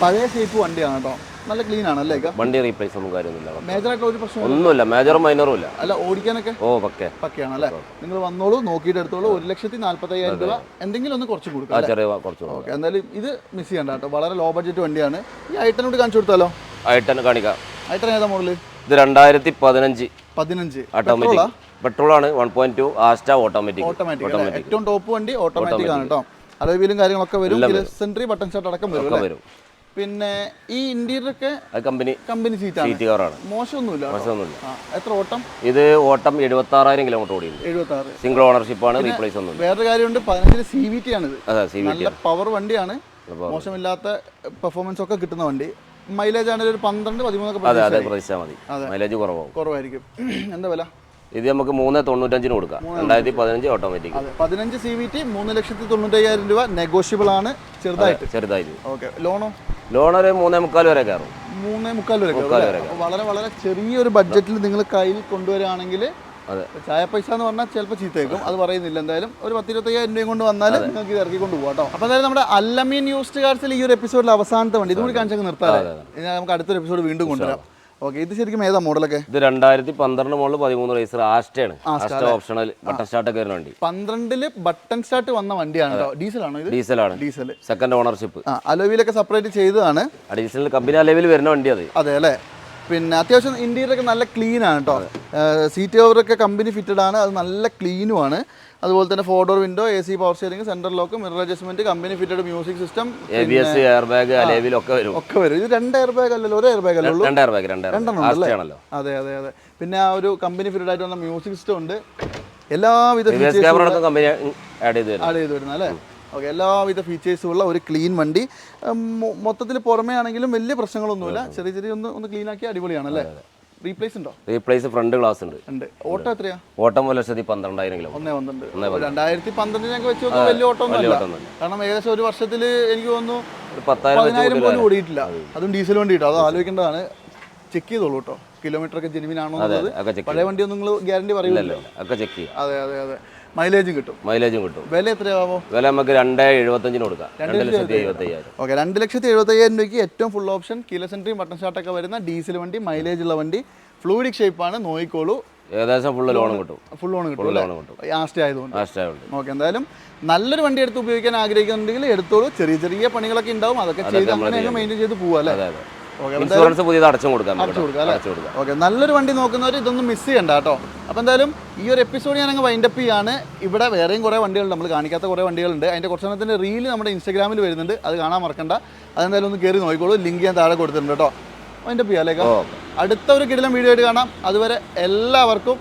പഴയ ഷേപ്പ് വണ്ടിയാണ് കേട്ടോ. നല്ല ക്ലീൻ ആണ് അല്ലേ വണ്ടി റീപ്ലേസ് ഒന്നും കാര്യമൊന്നുമില്ല മേജർ ആയിട്ടുള്ള ഒരു പ്രശ്നം ഒന്നുമില്ല മേജറും മൈനറും ഇല്ല. അല്ല ഓടിക്കാനൊക്കെ? ഓ പക്കേ. പക്കയാണ് അല്ലേ? നിങ്ങൾ വന്നോളൂ നോക്കിയിട്ട് എടുത്തോളൂ. ഒരു ലക്ഷത്തി നാല്പത്തയ്യായിരം രൂപ എന്തെങ്കിലും ഒന്ന് കുറച്ച് കൊടുക്കാം ചെറിയ കുറച്ച് ഓക്കെ എന്തായാലും ഇത് മിസ് ചെയ്യണ്ട കേട്ടോ. വളരെ ലോ ബഡ്ജറ്റ് വണ്ടിയാണ്. ഈ ഐട്ടനോട് കാണിച്ചു കൊടുത്താലോ? ഐട്ടൻ കാണിക്കാം. ഐട്ടൻ ഏതാ മോഡൽ ഇത് രണ്ടായിരത്തി പതിനഞ്ച്. പതിനഞ്ച് ഓട്ടോമാറ്റിക് പെട്രോൾ ആണ് one point two Asta automatic automatic ഏറ്റവും ടോപ്പ് വണ്ടി ഓട്ടോമാറ്റിക് ആണ് കേട്ടോ. അലവിലും കാര്യങ്ങളൊക്കെ വരും. സെൻട്രി ബട്ടൺ ഷർട്ട് അടക്കം? വരും. പിന്നെ ഈ ഇന്റീരിയറൊക്കെ കമ്പനി കമ്പനി സീറ്റാണ്. സീറ്റ് കവറാണ്. മോശമൊന്നുമില്ല മോശമൊന്നുമില്ല. എത്ര ഓട്ടം? ഇത് ഓട്ടം എഴുപത്തി ആറായിരം കിലോമീറ്റർ ഓടി എഴുപത്തി ആറ് സിംഗിൾ ഓണർഷിപ്പ് ആണ് റീപ്ലേസ് ഒന്നും വേറൊരു കാര്യമുണ്ട് പതിനഞ്ചിൽ സി വി ടി ആണ്. ടി നല്ല പവർ വണ്ടിയാണ്. മോശമില്ലാത്ത പെർഫോമൻസ് ഒക്കെ കിട്ടുന്ന വണ്ടി. മൈലേജ് ആണെങ്കിൽ ഒരു പന്ത്രണ്ട് പതിമൂന്നൊക്കെ അതെ അതെ പ്രതീക്ഷിച്ചാൽ മതി. മൈലേജ് കുറവാകും കുറവായിരിക്കും. എന്താ വില? ഇത് നമുക്ക് മൂന്ന് തൊണ്ണൂറ്റഞ്ചിന് കൊടുക്കാം. രണ്ടായിരത്തി പതിനഞ്ച് ഓട്ടോമാറ്റിക് പതിനഞ്ച് സി വി ടി മൂന്ന് ലക്ഷത്തി തൊണ്ണൂറ്റയ്യായിരം രൂപ നെഗോഷ്യബിൾ ആണ്. ചെറുതായിട്ട്. ചെറുതായിട്ട്. ഓക്കെ ലോണോ? ലോൺ ഒരു മൂന്നേ മുക്കാൽ വരെ കയറും. മൂന്നേ മുക്കാൽ വരെ? വളരെ വളരെ ചെറിയൊരു ബഡ്ജറ്റിൽ നിങ്ങൾ കയ്യിൽ കൊണ്ടുവരികയാണെങ്കിൽ അതെ. ചായ പൈസ എന്ന് പറഞ്ഞാൽ ചിലപ്പോൾ ചീത്തേക്കും അത് പറയുന്നില്ല. എന്തായാലും ഒരു പത്തിരുപത്തയ്യായിരം രൂപയും കൊണ്ട് വന്നാൽ നിങ്ങൾക്ക് ഇത് ഇറക്കി കൊണ്ട് പോകാം കേട്ടോ. അപ്പോൾ എന്തായാലും നമ്മുടെ അല്ലമീൻ യൂസ്ഡ് കാർസിൽ ഈ ഒരു എപ്പിസോഡിൽ അവസാനത്തെ വണ്ടി. ഇതുകൂടി കാണിച്ചൊക്കെ നിർത്താം ഇനി നമുക്ക് അടുത്തൊരു എപ്പിസോഡ് വീണ്ടും കൊണ്ടുവരാം. ഓക്കെ ഇത് ശരിക്കും ഏതാ മോഡലൊക്കെ? ഇത് രണ്ടായിരത്തി പന്ത്രണ്ട് മോഡൽ പതിമൂന്ന് റേസർ ആസ്റ്റയാണ് ആസ്റ്റ ഓപ്ഷണൽ ബട്ടൺ സ്റ്റാർട്ടൊക്കെ വരുന്ന വണ്ടി. പന്ത്രണ്ടിൽ ബട്ടൺ സ്റ്റാർട്ട് വന്ന വണ്ടിയാണ് കേട്ടോ ഡീസലാണോ ഇത്? ഡീസലാണ്. ഡീസൽ സെക്കൻഡ് ഓണർഷിപ്പ് അലോവിലൊക്കെ സെപ്പറേറ്റ് ചെയ്തതാണ്. അഡീഷണൽ കമ്പനി അലോവിൽ വരുന്ന വണ്ടി അത്. അതെ അല്ലേ? പിന്നെ അത്യാവശ്യം ഇന്റീരിയറൊക്കെ ഒക്കെ നല്ല ക്ലീൻ ആണ് കേട്ടോ സീറ്റ് കവറൊക്കെ കമ്പനി ഫിറ്റഡ് ആണ്. അത് നല്ല ക്ലീനും ആണ്. അതുപോലെ തന്നെ four door window A C power steering central lock mirror adjustment company fitted music system air bag ഒക്കെ വരും. ഒക്കെ വരും. ഇത് രണ്ട് എയർ ബാഗ് അല്ലല്ലോ ഒരു എയർ ബാഗ് അല്ലേ ഉള്ളൂ? രണ്ട് എയർ ബാഗ് രണ്ട് രണ്ടെണ്ണം അതെ അതെ അതെ. പിന്നെ ആ ഒരു കമ്പനി ഫിറ്റഡ് ആയിട്ട് വന്ന മ്യൂസിക് സിസ്റ്റം ഉണ്ട്. എല്ലാവിധ ആഡ് ചെയ്ത് വരുന്നത് അല്ലേ ഓക്കെ എല്ലാവിധ ഫീച്ചേഴ്സും ഉള്ള ഒരു ക്ലീൻ വണ്ടി. മൊത്തത്തിൽ പുറമേ ആണെങ്കിലും വലിയ പ്രശ്നങ്ങളൊന്നുമില്ല. ചെറിയ ചെറിയ ഒന്ന് ഒന്ന് ക്ലീൻ ആക്കി അടിപൊളിയാണ് അല്ലേ? റീപ്ലേസ് ഉണ്ടോ? റീപ്ലേസ് ഫ്രണ്ട് ഗ്ലാസ് ഉണ്ട്. ഉണ്ട്. ഓട്ടോ എത്രയാ? ഓട്ടം ഒരു ലക്ഷത്തി പന്ത്രണ്ടായിരം കിലോ. ഒന്നേ പന്ത്രണ്ട്. രണ്ടായിരത്തി പന്ത്രണ്ടിനൊക്കെ വെച്ച് നോക്കുമ്പോൾ വലിയ ഓട്ടോ ഒന്നും കാരണം ഏകദേശം ഒരു വർഷത്തിൽ എനിക്ക് തോന്നുന്നു പതിനായിരം പോലും ഓടിയിട്ടില്ല. അതും. ഡീസൽ വണ്ടി കിട്ടും. അത് ആലോചിക്കേണ്ടതാണ്. ചെക്ക് ചെയ്തോളൂ കേട്ടോ. കിലോമീറ്റർ ഒക്കെ ജെനുവിൻ ആണോ പഴയ വണ്ടി ഒന്നും നിങ്ങൾ ഗ്യാരണ്ടി പറയില്ലല്ലോ ഒക്കെ ചെക്ക് അതെ അതെ അതെ. മൈലേജും കിട്ടും. മൈലേജും കിട്ടും. വില എത്രയാവോ വില നമുക്ക് രണ്ടേ എഴുപത്തഞ്ചിന് കൊടുക്കാം. രണ്ട് ലക്ഷത്തി എഴുപത്തി അയ്യായിരം ഓക്കെ രണ്ട് ലക്ഷത്തി എഴുപത്തയ്യായിരം രൂപയ്ക്ക് ഏറ്റവും ഫുൾ ഓപ്ഷൻ കിലോ സെൻട്രിയും ബട്ടൺ ഷാട്ടൊക്കെ വരുന്ന ഡീസൽ വണ്ടി മൈലേജ് ഉള്ള വണ്ടി. ഫ്ലൂയിഡിക് ഷേപ്പാണ് നോയിക്കോളൂ. ഏകദേശം ഫുൾ ലോൺ കിട്ടും. ഫുൾ ലോൺ കിട്ടും ലോൺ കിട്ടും. ആസ്റ്റ് ആയതുകൊണ്ട് ആസ്റ്റായുണ്ട് ഓക്കെ എന്തായാലും നല്ലൊരു വണ്ടി എടുത്ത് ഉപയോഗിക്കാൻ ആഗ്രഹിക്കുന്നുണ്ടെങ്കിൽ എടുത്തോളൂ. ചെറിയ ചെറിയ പണികളൊക്കെ ഉണ്ടാവും. അതൊക്കെ ചെയ്ത് അങ്ങനെ അങ്ങ് മെയിന്റെയിൻ ചെയ്ത് പോവാ അല്ലേ? ഇൻഷുറൻസ് പുതിയത് അടച്ചും കൊടുക്കാം നമുക്ക് അടച്ചു കൊടുക്കാം. ഓക്കെ നല്ലൊരു വണ്ടി നോക്കുന്നവർ ഇതൊന്നും മിസ് ചെയ്യണ്ട കേട്ടോ. അപ്പോൾ എന്തായാലും ഈ ഒരു എപ്പിസോഡ് ഞാൻ അങ്ങ് വൈൻഡപ്പ് ചെയ്യാണ്. ഇവിടെ വേറെയും കുറേ വണ്ടികളുണ്ട്. നമ്മൾ കാണിക്കാത്ത കുറേ വണ്ടികളുണ്ട്. അതിന്റെ കുറച്ചെണ്ണത്തിന്റെ റീൽ നമ്മുടെ ഇൻസ്റ്റാഗ്രാമിൽ വരുന്നുണ്ട്. അത് കാണാൻ മറക്കണ്ട. അതെന്തായാലും ഒന്ന് കയറി നോക്കിക്കോളൂ. ലിങ്ക് ഞാൻ താഴെ കൊടുത്തിട്ടുണ്ട് കേട്ടോ. വൈൻഡപ്പ് ചെയ്യാം അല്ലേ അടുത്ത ഒരു കിടിലം വീഡിയോ ആയിട്ട് കാണാം. അതുവരെ എല്ലാവർക്കും